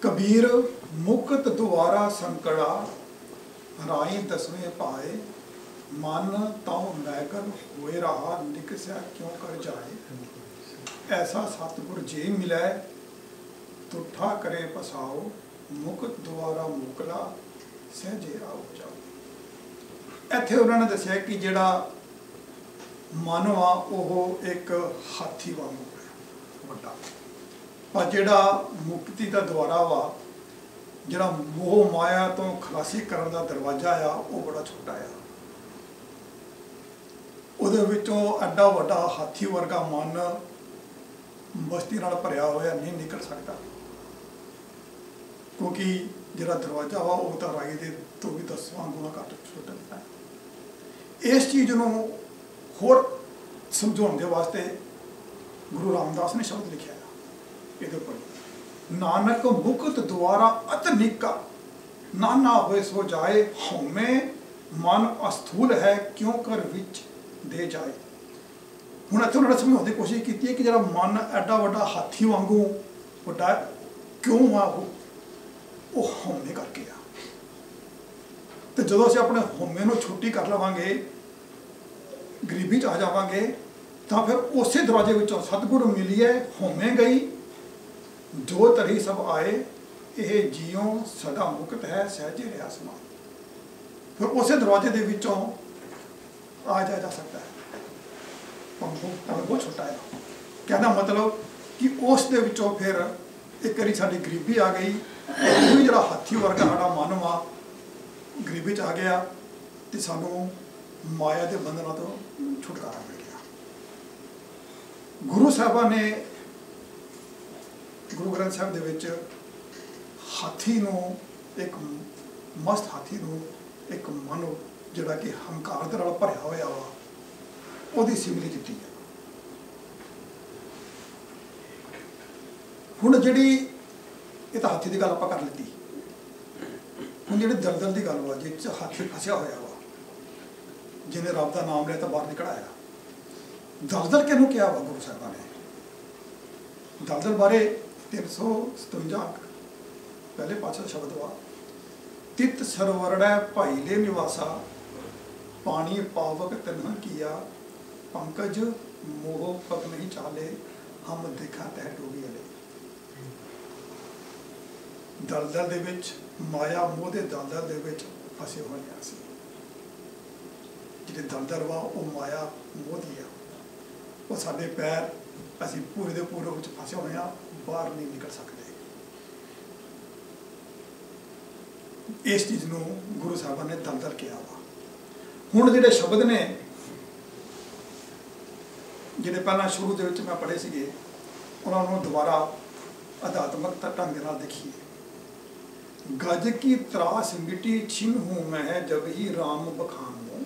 ਕਬੀਰ ਮੁਕਤ ਦੁਆਰਾ ਸੰਕੜਾ ਰਾਈ ਦਸਵੇਂ ਪਾਏ, ਮਨ ਤਉ ਮੈਗਲ ਹੋਏ ਰਹਾ, ਨਿਕਸਿਆ ਕਿਉਂ ਕਰ ਜਾਏ? ਐਸਾ ਸਤਿਗੁਰ ਜੇ ਮਿਲੈ ਤੁਠਾ ਕਰੇ ਪਸਾਓ ਮੁਕਤ ਦੁਆਰਾ ਮੁਕਲਾ ਸਹਜੇ ਆਉ ਜਾਓ ਇੱਥੇ ਉਹਨਾਂ ਨੇ ਦੱਸਿਆ ਕਿ ਜਿਹੜਾ ਮਨ ਵਾ ਉਹ ਇੱਕ ਹਾਥੀ ਵਾਂਗੂ ਹੈ ਵੱਡਾ ਪਰ ਜਿਹੜਾ ਮੁਕਤੀ ਦਾ ਦੁਆਰਾ ਵਾ ਜਿਹੜਾ ਮੋਹ ਮਾਇਆ ਤੋਂ ਖਲਾਸੀ ਕਰਨ ਦਾ ਦਰਵਾਜ਼ਾ ਆ ਉਹ ਬੜਾ ਛੋਟਾ ਆ ਉਹਦੇ ਵਿੱਚੋਂ ਐਡਾ ਵੱਡਾ ਹਾਥੀ ਵਰਗਾ ਮਨ ਮਸਤੀ ਨਾਲ ਭਰਿਆ ਹੋਇਆ ਨਹੀਂ ਨਿਕਲ ਸਕਦਾ। ਕਿਉਂਕਿ ਜਿਹੜਾ ਦਰਵਾਜ਼ਾ ਵਾ, ਉਹ ਤਾਂ ਰਾਏ ਦੇ ਤੋਂ ਵੀ ਦਸਵਾਂ ਗੁਣਾ ਘੱਟ ਛੋਟਾ ਹੈ। ਇਸ ਚੀਜ਼ ਨੂੰ ਹੋਰ ਸਮਝਾਉਣ ਦੇ ਵਾਸਤੇ ਗੁਰੂ ਰਾਮਦਾਸ ਨੇ ਸ਼ਬਦ ਲਿਖਿਆ ਹੈ। ਇਹਦੇ ਉੱਪਰ, ਨਾਨਕ ਮੁਕਤ ਦੁਆਰਾ ਅਤ ਨਿਕਾ, ਨਾਨਾ ਹੋਏ ਸੋ ਜਾਏ ਹਉਮੈ, ਮਨ ਅਸਥੂਲ ਹੈ ਕਿਉਂ ਕਰ ਵਿੱਚ ਦੇ ਜਾਏ। ਹੁਣ ਇੱਥੇ ਉਹਨਾਂ ਨੇ ਸਮਝਾਉਣ ਦੀ ਕੋਸ਼ਿਸ਼ ਕੀਤੀ ਹੈ ਕਿ ਜਿਹੜਾ ਮਨ ਐਡਾ ਵੱਡਾ ਹਾਥੀ ਵਾਂਗੂ ਵੱਡਾ ਕਿਉਂ ਆ ਉਹ? ਉਹ ਹਉਮੈ ਕਰਕੇ ਆ। ਤੇ ਜਦੋਂ ਅਸੀਂ ਆਪਣੇ ਹਉਮੈ ਨੂੰ ਛੁੱਟੀ ਕਰ ਲਵਾਂਗੇ, ਗਰੀਬੀ ਚ ਆ ਜਾਵਾਂਗੇ, ਤਾਂ ਫਿਰ ਉਸੇ ਦਰਵਾਜ਼ੇ ਵਿੱਚੋਂ ਸਤਿਗੁਰ ਮਿਲੀਏ, ਹਉਮੈ ਗਈ, ਜੋ ਤਰੀ ਸਭ ਆਏ, ਇਹ ਜੀਉ ਸਦਾ ਮੁਕਤ ਹੈ, ਸਹਿਜੇ ਰਿਹਾ ਸਮਾਨ ਫਿਰ ਉਸੇ ਦਰਵਾਜ਼ੇ ਦੇ ਵਿੱਚੋਂ ਆ ਜਾ ਜਾ ਸਕਦਾ ਹੈ। ਪੰਗੂ ਤਾਂ ਬਹੁਤ ਛੋਟਾ ਹੈ ਕਹਿੰਦਾ ਮਤਲਬ ਕਿ ਉਸ ਦੇ ਵਿੱਚੋਂ ਫਿਰ ਇੱਕ ਵਾਰੀ ਸਾਡੀ ਗਰੀਬੀ ਆ ਗਈ ਉਹ ਜਿਹੜਾ ਹਾਥੀ ਵਰਗਾ ਸਾਡਾ ਮਨ ਵਾ, ਗਰੀਬੀ ਚ ਆ ਗਿਆ ਤੇ ਸਾਨੂੰ ਮਾਇਆ ਦੇ ਬੰਧਨਾਂ ਤੋਂ ਛੁਟਕਾਰਾ ਮਿਲ ਗਿਆ। ਗੁਰੂ ਸਾਹਿਬਾਂ ਨੇ ਗੁਰੂ ਗ੍ਰੰਥ ਸਾਹਿਬ ਦੇ ਵਿੱਚ ਹਾਥੀ ਨੂੰ ਇੱਕ ਮਸਤ ਹਾਥੀ ਨੂੰ ਇੱਕ ਮਨ ਜਿਹੜਾ ਕਿ ਹੰਕਾਰ ਦੇ ਨਾਲ ਭਰਿਆ ਹੋਇਆ ਵਾ। ਉਹਦੀ ਸਿਮਰੀ ਦਿੱਤੀ ਹੈ ਹੁਣ ਜਿਹੜੀ, ਇਹ ਤਾਂ ਹਾਥੀ ਦੀ ਗੱਲ ਆਪਾਂ ਕਰ ਲਿੱਤੀ। ਹੁਣ ਜਿਹੜੀ ਦਲਦਲ ਦੀ ਗੱਲ ਵਾ, ਜਿਹ ਚ ਹਾਥੀ ਫਸਿਆ ਹੋਇਆ ਵਾ, ਜਿਹਨੇ ਰੱਬ ਦਾ ਨਾਮ ਲਿਆ ਤਾਂ ਬਾਹਰ ਨਿਕਲ ਆਇਆ ਦਲਦਲ ਕਿਹਨੂੰ ਕਿਹਾ ਵਾ ਗੁਰੂ ਸਾਹਿਬਾਂ ਨੇ? ਦਲਦਲ ਬਾਰੇ 357 ਪਹਿਲੇ ਪਾਛਾ ਸ਼ਬਦ ਵਾ। ਤਿਤ ਸਰਵਰੜੈ ਭਾਈ ਲੈ ਨਿਵਾਸਾ, ਪਾਣੀ ਪਾਵਕ ਤਨਹ ਕੀਆ ਪੰਕਜ, ਮੋਹ ਪਗ ਨਹੀਂ ਚਾਲੇ, ਹਮ ਦੇਖਾ ਤਹਿ ਡੋਬੀ ਅਲੇ। ਦਲਦਲ ਦੇ ਵਿੱਚ, ਮਾਇਆ ਮੋਹ ਦੇ ਦਲਦਲ ਦੇ ਵਿੱਚ ਫਸੇ ਹੋਏ ਹਾਂ ਜਿਹੜੇ ਦਲਦਲ ਵਾ, ਉਹ ਮਾਇਆ ਮੋਹ ਦੀ ਆ। ਉਹ ਸਾਡੇ ਪੈਰ ਅਸੀਂ ਪੂਰੇ ਦੇ ਪੂਰੇ ਵਿੱਚ ਫਸੇ ਹੋਏ ਆ, ਬਾਹਰ ਨਹੀਂ ਨਿਕਲ ਸਕਦੇ। ਇਸ ਚੀਜ਼ ਨੂੰ ਗੁਰੂ ਸਾਹਿਬਾਨ ਨੇ ਦਲਦਲ ਕਿਹਾ ਵਾ। ਹੁਣ ਜਿਹੜੇ ਸ਼ਬਦ ਨੇ ਜਿਹੜੇ ਪਹਿਲਾਂ ਸ਼ੁਰੂ ਦੇ ਵਿੱਚ ਮੈਂ ਪੜ੍ਹੇ ਸੀਗੇ, ਉਹਨਾਂ ਨੂੰ ਦੁਬਾਰਾ ਅਧਾਤਮਕ ਢੰਗ ਨਾਲ ਦੇਖੀਏ। ਗਜ ਕੀ ਤਰਾਸ ਮਿਟੀ ਛਿਨ ਹੂੰ ਮੈਂ ਜਬ ਹੀ RAM ਬਖਾਨੂ।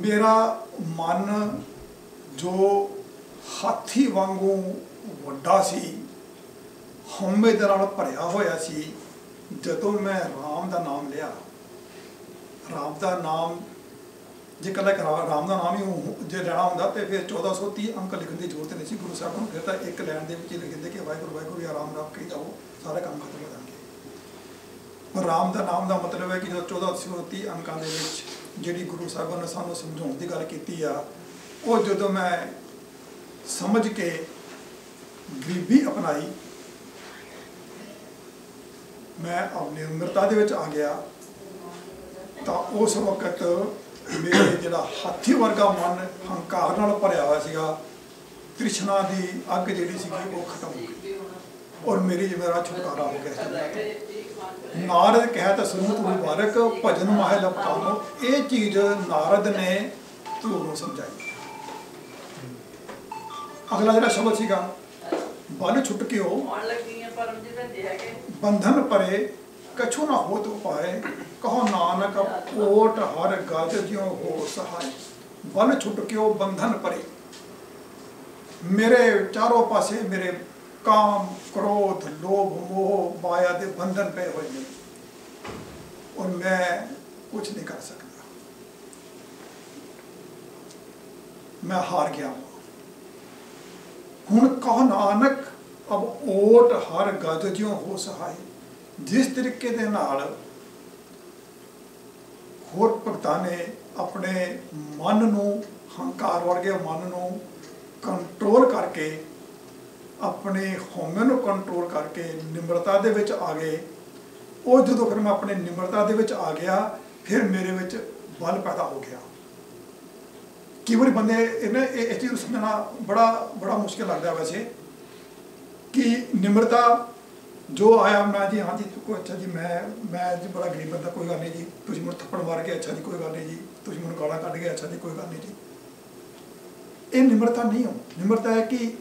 ਮੇਰਾ ਮਨ ਜੋ ਹਾਥੀ ਵਾਂਗੂ ਵੱਡਾ ਸੀ, ਹਉਮੈ ਦੇ ਨਾਲ ਭਰਿਆ ਹੋਇਆ ਸੀ, ਜਦੋਂ ਮੈਂ RAM ਦਾ ਨਾਮ ਲਿਆ, ਰਾਮ ਦਾ ਨਾਮ ਜੇ ਕੱਲਾ ਰਾਮ ਦਾ ਨਾਮ ਹੀ ਉਹ- ਜੇ ਲੈਣਾ ਹੁੰਦਾ ਤੇ ਫਿਰ 1430 ਅੰਕ ਲਿਖਣ ਦੀ ਜ਼ਰੂਰਤ ਨਹੀਂ ਸੀ, ਗੁਰੂ ਸਾਹਿਬ ਨੂੰ ਫਿਰ ਤਾਂ ਇੱਕ ਲਾਈਨ ਦੇ ਵਿੱਚ ਹੀ ਲਿਖ ਦਿੰਦੇ ਕਿ ਵਾਹਿਗੁਰੂ ਵਾਹਿਗੁਰੂ ਜਾਂ ਰਾਮ ਰਾਮ ਕਹੀ ਜਾਓ, ਸਾਰੇ ਕੰਮ ਖਤਮ ਹੋ ਜਾਣਗੇ। ਪਰ ਰਾਮ ਦਾ ਨਾਮ ਦਾ ਮਤਲਬ ਹੈ ਕਿ ਜੋ 1430 ਅੰਕਾਂ ਦੇ ਵਿੱਚ ਜਿਹੜੀ ਗੁਰੂ ਸਾਹਿਬ ਨੇ ਸਾਨੂੰ ਸਮਝਾਉਣ ਦੀ ਗੱਲ ਕੀਤੀ ਆ, ਉਹ ਜਦੋਂ ਮੈਂ ਸਮਝ ਕੇ ਗਰੀਬੀ ਅਪਣਾਈ, ਮੈਂ ਆਪਣੀ ਉਮਰਤਾ ਦੇ ਵਿੱਚ ਆ ਗਿਆ, ਤਾਂ ਉਸ ਵਕਤ ਮੇਰੇ ਜਿਹੜਾ ਹਾਥੀ ਵਰਗਾ ਮਨ ਹੰਕਾਰ ਨਾਲ ਭਰਿਆ ਹੋਇਆ ਸੀਗਾ ਤ੍ਰਿਸ਼ਨਾ ਦੀ ਅੱਗ ਜਿਹੜੀ ਸੀਗੀ ਉਹ ਖਤਮ ਹੋ ਗਈ। ਔਰ ਮੇਰੀ ਮੇਰਾ ਛੁਟਕਾਰਾ ਹੋ ਗਿਆ। ਨਾਰਦ ਕਹਿਤ ਸੁਨਤ ਮੁਬਾਰਕ ਭਜਨ ਮਾਹਿ ਲਪਤਾਨੋ ਇਹ ਚੀਜ਼ ਨਾਰਦ ਨੇ ਧੂਰ ਸਮਝਾਈ। ਅਗਲਾ ਜਿਹੜਾ ਸ਼ਬਦ ਸੀਗਾ ਬਲ ਛੁੱਟ ਕੇ ਉਹ ਆਉਣ ਲੱਗੀਆਂ ਪਰਮ ਜੀ ਭੇਜੇ ਹੈਗੇ। ਬੰਧਨ ਪਰੇ ਕਛੂ ਨਾ ਹੋਤ ਉਪਾਏ ਕਹੋ ਨਾਨਕ ਓਟ ਹਰ ਗਜ ਜਿਉ ਹੋ ਸਹਾਈ। ਬਲ ਛੁੱਟ ਕੇ ਬੰਧਨ ਪਰੇ। ਮੇਰੇ ਚਾਰੋਂ ਪਾਸੇ ਮੇਰੇ ਕਾਮ, ਕ੍ਰੋਧ, ਲੋਭ, ਮੋਹ, ਮਾਇਆ ਦੇ ਬੰਧਨ ਪਏ ਹੋਏ ਨੇ। ਔਰ ਮੈਂ ਕੁਝ ਨਹੀਂ ਕਰ ਸਕਦਾ। ਮੈਂ ਹਾਰ ਗਿਆ ਹਾਂ ਹੁਣ ਕਹੋ ਨਾਨਕ, ਅਬ ਓਟ ਹਰ ਗਜ ਜਿਉ ਹੋ ਸਹਾਈ। ਜਿਸ ਤਰੀਕੇ ਦੇ ਨਾਲ ਹੋਰ ਭਗਤਾਂ ਨੇ ਆਪਣੇ ਮਨ ਨੂੰ ਹੰਕਾਰ ਵਰਗੇ ਮਨ ਨੂੰ ਕੰਟਰੋਲ ਕਰਕੇ ਆਪਣੇ ਹਉਮੈ ਨੂੰ ਕੰਟਰੋਲ ਕਰਕੇ ਨਿਮਰਤਾ ਦੇ ਵਿੱਚ ਆ ਗਏ। ਉਹ ਜਦੋਂ ਫਿਰ ਮੈਂ ਆਪਣੇ ਨਿਮਰਤਾ ਦੇ ਵਿੱਚ ਆ ਗਿਆ, ਫਿਰ ਮੇਰੇ ਵਿੱਚ ਬਲ ਪੈਦਾ ਹੋ ਗਿਆ। ਕਈ ਵਾਰੀ ਬੰਦੇ ਇਹਨੇ ਇਹ ਚੀਜ਼ ਨੂੰ ਸਮਝਣਾ ਬੜਾ ਬੜਾ ਮੁਸ਼ਕਿਲ ਲੱਗਦਾ ਵੈਸੇ ਕਿ ਨਿਮਰਤਾ ਜੋ ਆਇਆ, ਮੈਂ ਜੀ ਹਾਂ ਜੀ ਕੋਈ ਅੱਛਾ ਜੀ, ਮੈਂ ਮੈਂ ਜੀ ਬੜਾ ਗਰੀਬ ਬੰਦਾ, ਕੋਈ ਗੱਲ ਨਹੀਂ ਜੀ। ਤੁਸੀਂ ਮੈਨੂੰ ਥੱਪੜ ਮਾਰ ਕੇ ਅੱਛਾ ਜੀ, ਕੋਈ ਗੱਲ ਨਹੀਂ ਜੀ। ਤੁਸੀਂ ਮੈਨੂੰ ਗਾਲਾਂ ਕੱਢ ਕੇ ਅੱਛਾ ਜੀ, ਕੋਈ ਗੱਲ ਨਹੀਂ ਜੀ। ਇਹ ਨਿਮਰਤਾ ਨਹੀਂ ਹੋ ਨਿਮਰਤਾ ਹੈ ਕਿ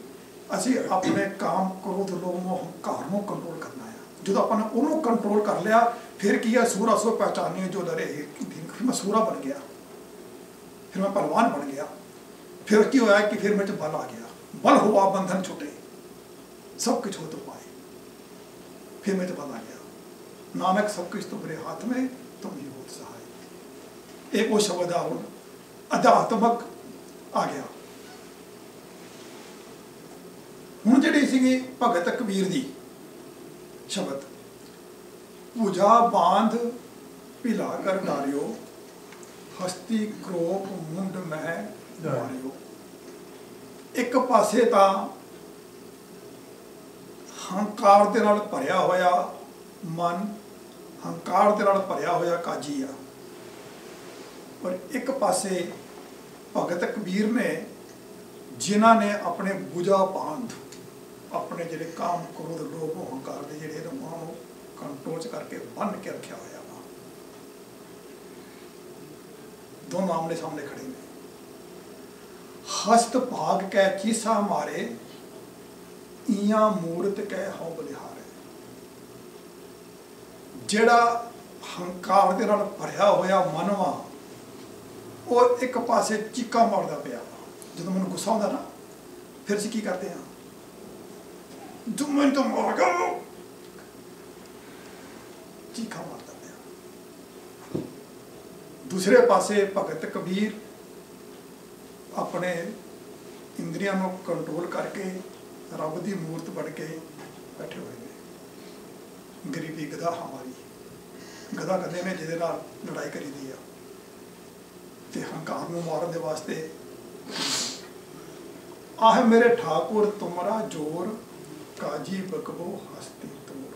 ਅਸੀਂ ਆਪਣੇ ਕਾਮ ਕ੍ਰੋਧ ਲੋਭ ਮੋਹ ਹੰਕਾਰ ਨੂੰ ਕੰਟਰੋਲ ਕਰਨਾ ਹੈ ਜਦੋਂ ਆਪਾਂ ਨੇ ਉਹਨੂੰ ਕੰਟਰੋਲ ਕਰ ਲਿਆ, ਫਿਰ ਕੀ ਹੈ ਸੂਰ ਸੋ ਪਛਾਣੀ ਜੋ ਦਰੇ ਫਿਰ ਮੈਂ ਸੂਰਾ ਬਣ ਗਿਆ। ਫਿਰ ਮੈਂ ਪਹਿਲਵਾਨ ਬਣ ਗਿਆ। ਫਿਰ ਕੀ ਹੋਇਆ ਕਿ ਫਿਰ ਮੇਰੇ ਚ ਬਲ ਆ ਗਿਆ। ਬਲ ਹੋਆ, ਬੰਧਨ ਛੁੱਟੇ। ਸਭ ਕੁਝ ਹੋ ਤੋਂ ਪਾਏ। फिर मैं तो बता गया नानक सब कुछ तुम्हारे हाथ में तुम ही हो सहाय एक वो शब्द आ ਹੁਣ ਅਧਾਤਮਕ ਆ ਗਿਆ ਹੁਣ ਜਿਹੜੀ ਸੀਗੀ ਭਗਤ ਕਬੀਰ ਦੀ ਸ਼ਬਦ ਪੂਜਾ ਬਾਂਧ ਪਿਲਾ ਕਰ ਡਾਰਿਓ ਹਸਤੀ ਕ੍ਰੋਪ ਮੁੰਡ ਮਹਿ ਮਾਰਿਓ ਇੱਕ ਪਾਸੇ ਤਾਂ ਹੰਕਾਰ ਦੇ ਨਾਲ ਭਰਿਆ ਹੋਇਆ ਮਨ, ਹੰਕਾਰ ਦੇ ਨਾਲ ਭਰਿਆ ਹੋਇਆ ਕਾਜੀ ਆ। ਪਰ ਇੱਕ ਪਾਸੇ ਭਗਤ ਕਬੀਰ ਨੇ ਜਿਨ੍ਹਾਂ ਨੇ ਆਪਣੇ ਬੁਝਾ ਪਾਂਧ ਆਪਣੇ ਜਿਹੜੇ ਕਾਮ ਕ੍ਰੋਧ ਲੋਭ ਹੰਕਾਰ ਦੇ ਜਿਹੜੇ ਰਮਾਂ ਨੂੰ ਕੰਟਰੋਲ ਚ ਕਰਕੇ ਬੰਨ ਕੇ ਰੱਖਿਆ ਹੋਇਆ ਵਾ। ਦੋ ਮਾਮਲੇ ਸਾਹਮਣੇ ਖੜੇ ਨੇ। ਹਸਤ ਭਾਗ ਕੈ ਚੀਸਾ ਮਾਰੇ ਈਆਂ ਮੂਰਤ ਕਹਿ ਹਉ ਬਲਿਹਾਰੇ। ਜਿਹੜਾ ਹੰਕਾਰ ਦੇ ਨਾਲ ਭਰਿਆ ਹੋਇਆ ਮਨ ਉਹ ਇੱਕ ਪਾਸੇ ਚੀਕਾਂ ਮਾਰਦਾ ਪਿਆ ਵਾ। ਜਦੋਂ ਮੈਨੂੰ ਗੁੱਸਾ ਆਉਂਦਾ ਨਾ, ਫਿਰ ਅਸੀਂ ਕੀ ਕਰਦੇ ਹਾਂ? ਜੁਮਨ ਤੋਂ ਮਾਰ ਗਾ ਚੀਕਾਂ ਮਾਰਦਾ ਪਿਆ। ਦੂਸਰੇ ਪਾਸੇ ਭਗਤ ਕਬੀਰ ਆਪਣੇ ਇੰਦਰੀਆਂ ਨੂੰ ਕੰਟਰੋਲ ਕਰਕੇ ਰੱਬ ਦੀ ਮੂਰਤ ਬਣ ਕੇ ਬੈਠੇ ਹੋਏ ਨੇ। ਗਰੀਬੀ ਗਦਾ ਹਮਾਰੀ। ਗਦਾ ਕਦੇ ਨੇ ਜਿਹਦੇ ਨਾਲ ਲੜਾਈ ਕਰੀਦੀ ਆ। ਤੇ ਹੰਕਾਰ ਨੂੰ ਮਾਰਨ ਦੇ ਵਾਸਤੇ ਆਹ ਮੇਰੇ ਠਾਕੁਰ ਤੁਮਰਾ ਜੋਰ, ਕਾਜੀ ਬਕਬੋ ਹਸਤੀ ਤੋਰ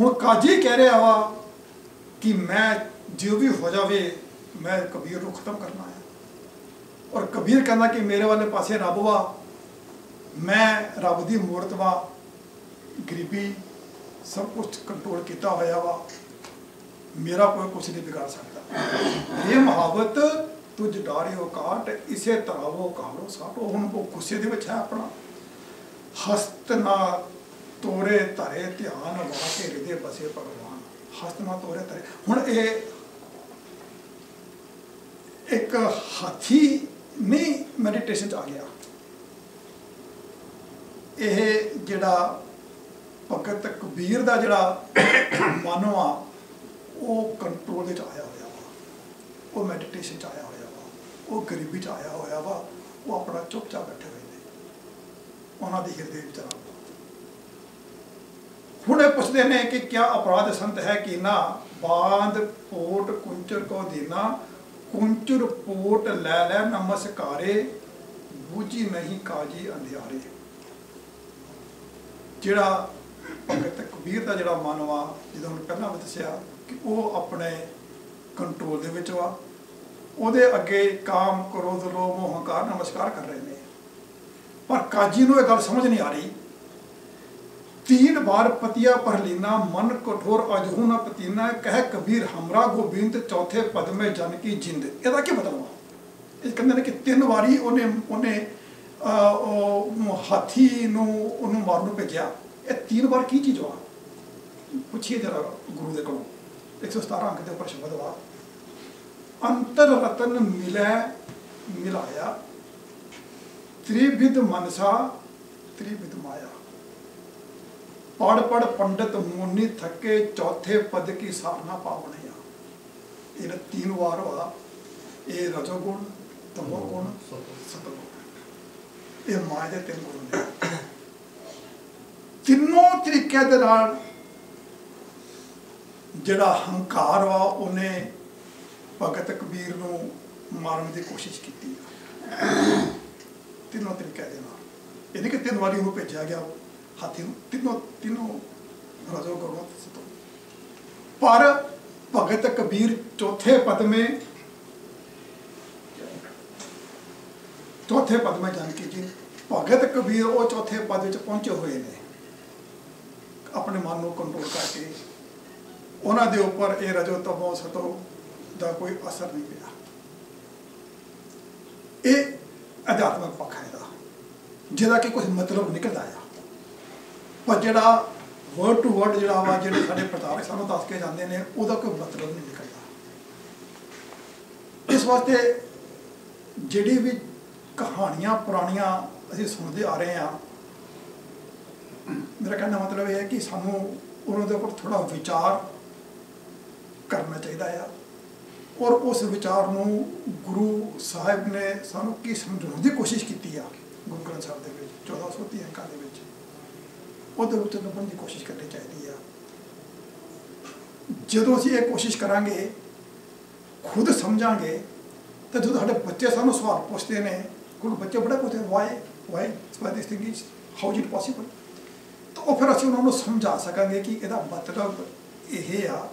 ਹੁਣ ਕਾਜੀ ਕਹਿ ਰਿਹਾ ਵਾ ਕਿ ਮੈਂ ਜੋ ਵੀ ਹੋ ਜਾਵੇ, ਮੈਂ ਕਬੀਰ ਨੂੰ ਖਤਮ ਕਰਨਾ ਹੈ। ਔਰ ਕਬੀਰ ਕਹਿੰਦਾ ਕਿ ਮੇਰੇ ਵਾਲੇ ਪਾਸੇ ਰੱਬ ਵਾ। ਮੈਂ ਰੱਬ ਦੀ ਮੂਰਤ ਵਾ, ਗਰੀਬੀ ਸਭ ਕੁਝ ਕੰਟਰੋਲ ਕੀਤਾ ਹੋਇਆ ਵਾ। ਮੇਰਾ ਕੋਈ ਕੁਝ ਨਹੀਂ ਵਿਗਾੜ ਸਕਦਾ। ਇਹ ਮੁਹੱਬਤ ਤੁਝ ਡਾਰਿਓ ਕਾਟ ਇਸੇ ਤਰਾਵੋ ਕਾਲੋ ਸਾਟੋ। ਹੁਣ ਉਹ ਗੁੱਸੇ ਦੇ ਵਿੱਚ ਹੈ ਆਪਣਾ। ਹਸਤ ਨਾ ਤੋਰੇ ਧਰੇ ਧਿਆਨ ਵਾ ਕੇ ਹਿਰਦੇ ਬਸੇ ਭਗਵਾਨ। ਹਸਤ ਨਾ ਤੋਰੇ ਧਰੇ। ਹੁਣ ਇਹ ਇੱਕ ਹਾਥੀ ਨਹੀਂ ਮੈਡੀਟੇਸ਼ਨ ਚ ਆ ਗਿਆ। ਇਹ ਜਿਹੜਾ ਭਗਤ ਕਬੀਰ ਦਾ ਜਿਹੜਾ ਮਨ ਆ, ਉਹ ਕੰਟਰੋਲ ਵਿੱਚ ਆਇਆ ਹੋਇਆ ਵਾ। ਉਹ ਮੈਡੀਟੇਸ਼ਨ ਚ ਆਇਆ ਹੋਇਆ ਵਾ। ਉਹ ਗਰੀਬੀ ਚ ਆਇਆ ਹੋਇਆ ਵਾ। ਉਹ ਆਪਣਾ ਚੁੱਪਚਾਪ ਬੈਠੇ ਹੋਏ ਨੇ ਉਹਨਾਂ ਦੀ ਹਿਰਦੇ ਵਿੱਚ ਰਾਮ ਹੁਣ ਇਹ ਪੁੱਛਦੇ ਨੇ ਕਿ ਕਿਆ ਅਪਰਾਧ ਸੰਤ ਹੈ ਕਿ ਨਾ? ਬਾਂਦ, ਪੋਟ ਕੁੰਚਰ ਕੋ ਦੇਨਾ। ਕੁੰਚਰ ਪੋਟ ਲੈ ਲੈ, ਨਮਸਕਾਰੇ। ਬੂਝੀ ਨਹੀਂ ਕਾਜੀ, ਅੰਧਿਆਰੇ। ਜਿਹੜਾ ਭਗਤ ਕਬੀਰ ਦਾ ਜਿਹੜਾ ਮਨ ਵਾ ਜਿਹਦਾ ਹੁਣ ਪਹਿਲਾਂ ਮੈਂ ਦੱਸਿਆ ਕਿ ਉਹ ਆਪਣੇ ਕੰਟਰੋਲ ਦੇ ਵਿੱਚ ਵਾ। ਉਹਦੇ ਅੱਗੇ ਕਾਮ, ਕ੍ਰੋਧ, ਲੋਭ ਮੋਹ ਹੰਕਾਰ ਨਮਸਕਾਰ ਕਰ ਰਹੇ ਨੇ। ਪਰ ਕਾਜੀ ਨੂੰ ਇਹ ਗੱਲ ਸਮਝ ਨਹੀਂ ਆ ਰਹੀ। ਤੀਨ ਬਾਰ ਪਤਿਆ ਪਰਲੀਨਾ, ਮਨ ਕਠੋਰ ਅਜਹੁਨਾ ਪਤੀਨਾ, ਕਹਿ ਕਬੀਰ ਹਮਰਾ ਗੋਬਿੰਦ, ਚੌਥੇ ਪਦ ਮੇ ਜਨ ਕੀ ਜਿੰਦ। ਇਹਦਾ ਕੀ ਮਤਲਬ ਆ? ਇਹ ਕਹਿੰਦੇ ਨੇ ਕਿ ਤਿੰਨ ਵਾਰੀ ਉਹਨੇ ਉਹਨੇ ਉਹ ਹਾਥੀ ਨੂੰ ਉਹਨੂੰ ਮਾਰਨ ਨੂੰ ਭੇਜਿਆ। ਇਹ ਤਿੰਨ ਵਾਰ ਕੀ ਚੀਜ਼ ਵਾ ਪੁੱਛੀਏ ਜਰਾ ਗੁਰੂ ਦੇ ਕੋਲੋਂ। 117 ਅੰਕ ਦੇ ਉੱਪਰ ਸ਼ਬਦ ਵਾ ਅੰਤਰ ਰਤਨ ਮਿਲੈ ਮਿਲਾਇਆ। ਤ੍ਰਿਵਿਧ ਮਨਸਾ ਤ੍ਰਿਵਿਧ ਮਾਇਆ। ਪੜ ਪੜ ਪੰਡਤ ਮੁਨੀ ਥਕੇ ਚੌਥੇ ਪਦ ਕੀ ਸਾਰਨਾ ਪਾਵਣਿਆ। ਇਹ ਤਿੰਨ ਵਾਰ ਵਾ ਇਹ ਰਜੋਗੁਣ ਤਮੋਗੁਣ ਸਤਗੁਣ। ਇਹ ਮਾਇਆ ਦੇ ਤਿੰਨ ਗੁਣ ਨੇ। ਤਿੰਨੋਂ ਤਰੀਕਿਆਂ ਦੇ ਨਾਲ ਜਿਹੜਾ ਹੰਕਾਰ ਵਾ, ਉਹਨੇ ਭਗਤ ਕਬੀਰ ਨੂੰ ਮਾਰਨ ਦੀ ਕੋਸ਼ਿਸ਼ ਕੀਤੀ। ਤਿੰਨੋਂ ਤਰੀਕਿਆਂ ਦੇ ਨਾਲ। ਇਹਦੇ ਕਿ ਤਿੰਨ ਵਾਰੀ ਉਹਨੂੰ ਭੇਜਿਆ ਗਿਆ, ਹਾਥੀ ਨੂੰ। ਤਿੰਨੋਂ ਤਿੰਨੋਂ ਰਜੋ ਕਰੋ ਪਰ ਭਗਤ ਕਬੀਰ ਚੌਥੇ ਪਦਮੇ ਮੇ ਚੌਥੇ ਪਦ ਮੈਂ ਜਾਣ ਕੇ ਭਗਤ ਕਬੀਰ ਉਹ ਚੌਥੇ ਪਦ ਵਿੱਚ ਪਹੁੰਚੇ ਹੋਏ ਨੇ। ਆਪਣੇ ਮਨ ਨੂੰ ਕੰਟਰੋਲ ਕਰਕੇ ਉਹਨਾਂ ਦੇ ਉੱਪਰ ਇਹ ਰਜੋ ਤਮੋ ਸਤੋ ਦਾ ਕੋਈ ਅਸਰ ਨਹੀਂ ਪਿਆ। ਇਹ ਅਧਿਆਤਮਕ ਪੱਖ ਹੈ ਇਹਦਾ, ਜਿਹਦਾ ਕਿ ਕੋਈ ਮਤਲਬ ਨਿਕਲਦਾ ਆ। ਪਰ ਜਿਹੜਾ ਵਰਡ ਟੂ ਵਰਡ ਜਿਹੜਾ ਵਾ, ਜਿਹੜੇ ਸਾਡੇ ਪ੍ਰਚਾਰਕ ਸਾਨੂੰ ਦੱਸ ਕੇ ਜਾਂਦੇ ਨੇ, ਉਹਦਾ ਕੋਈ ਮਤਲਬ ਨਹੀਂ ਨਿਕਲਦਾ। ਇਸ ਵਾਸਤੇ ਜਿਹੜੀ ਵੀ ਕਹਾਣੀਆਂ ਪੁਰਾਣੀਆਂ ਅਸੀਂ ਸੁਣਦੇ ਆ ਰਹੇ ਹਾਂ। ਮੇਰਾ ਕਹਿਣ ਦਾ ਮਤਲਬ ਇਹ ਹੈ ਕਿ ਸਾਨੂੰ ਉਹਨਾਂ ਦੇ ਉੱਪਰ ਥੋੜਾ ਵਿਚਾਰ ਕਰਨਾ ਚਾਹੀਦਾ ਆ। ਔਰ ਉਸ ਵਿਚਾਰ ਨੂੰ ਗੁਰੂ ਸਾਹਿਬ ਨੇ ਸਾਨੂੰ ਕੀ ਸਮਝਾਉਣ ਦੀ ਕੋਸ਼ਿਸ਼ ਕੀਤੀ ਆ ਗੁਰੂ ਗ੍ਰੰਥ ਸਾਹਿਬ ਦੇ ਵਿੱਚ 1430 ਅੰਕਾਂ ਦੇ ਵਿੱਚ। ਉਹਦੇ ਉੱਤੇ ਲੱਭਣ ਦੀ ਕੋਸ਼ਿਸ਼ ਕਰਨੀ ਚਾਹੀਦੀ ਆ। ਜਦੋਂ ਅਸੀਂ ਇਹ ਕੋਸ਼ਿਸ਼ ਕਰਾਂਗੇ, ਖੁਦ ਸਮਝਾਂਗੇ, ਤਾਂ ਜਦੋਂ ਸਾਡੇ ਬੱਚੇ ਸਾਨੂੰ ਸਵਾਲ ਪੁੱਛਦੇ ਨੇ ਕੋਈ ਬੱਚੇ ਬੜਾ ਪੁੱਛਦੇ why why why this thing is how it possible ਤਾਂ ਉਹ ਫਿਰ ਅਸੀਂ ਉਹਨਾਂ ਨੂੰ ਸਮਝਾ ਸਕਾਂਗੇ ਕਿ ਇਹਦਾ ਮਤਲਬ ਇਹ ਆ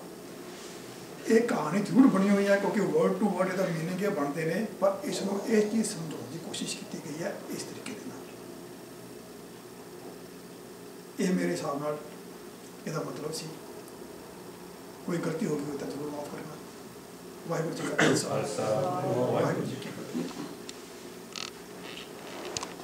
ਇਹ ਕਹਾਣੀ ਜ਼ਰੂਰ ਬਣੀ ਹੋਈ ਹੈ ਕਿਉਂਕਿ ਵਰਡ ਟੂ ਵਰਡ ਇਹਦਾ ਮੀਨਿੰਗ ਇਹ ਬਣਦੇ ਨੇ ਪਰ ਇਸ ਨੂੰ ਇਹ ਚੀਜ਼ ਸਮਝਾਉਣ ਦੀ ਕੋਸ਼ਿਸ਼ ਕੀਤੀ ਗਈ ਹੈ ਇਸ ਤਰੀਕੇ ਦੇ ਨਾਲ। ਇਹ ਮੇਰੇ ਹਿਸਾਬ ਨਾਲ ਇਹਦਾ ਮਤਲਬ ਸੀ ਕੋਈ ਗਲਤੀ ਹੋ ਗਈ ਤਾਂ ਜ਼ਰੂਰ ਮਾਫ ਕਰਨਾ। ਵਾਹਿਗੁਰੂ ਜੀ ਕਾ ਖਾਲਸਾ। ਵਾਹਿਗੁਰੂ ਜੀ ਕੀ ਫਤਿਹ।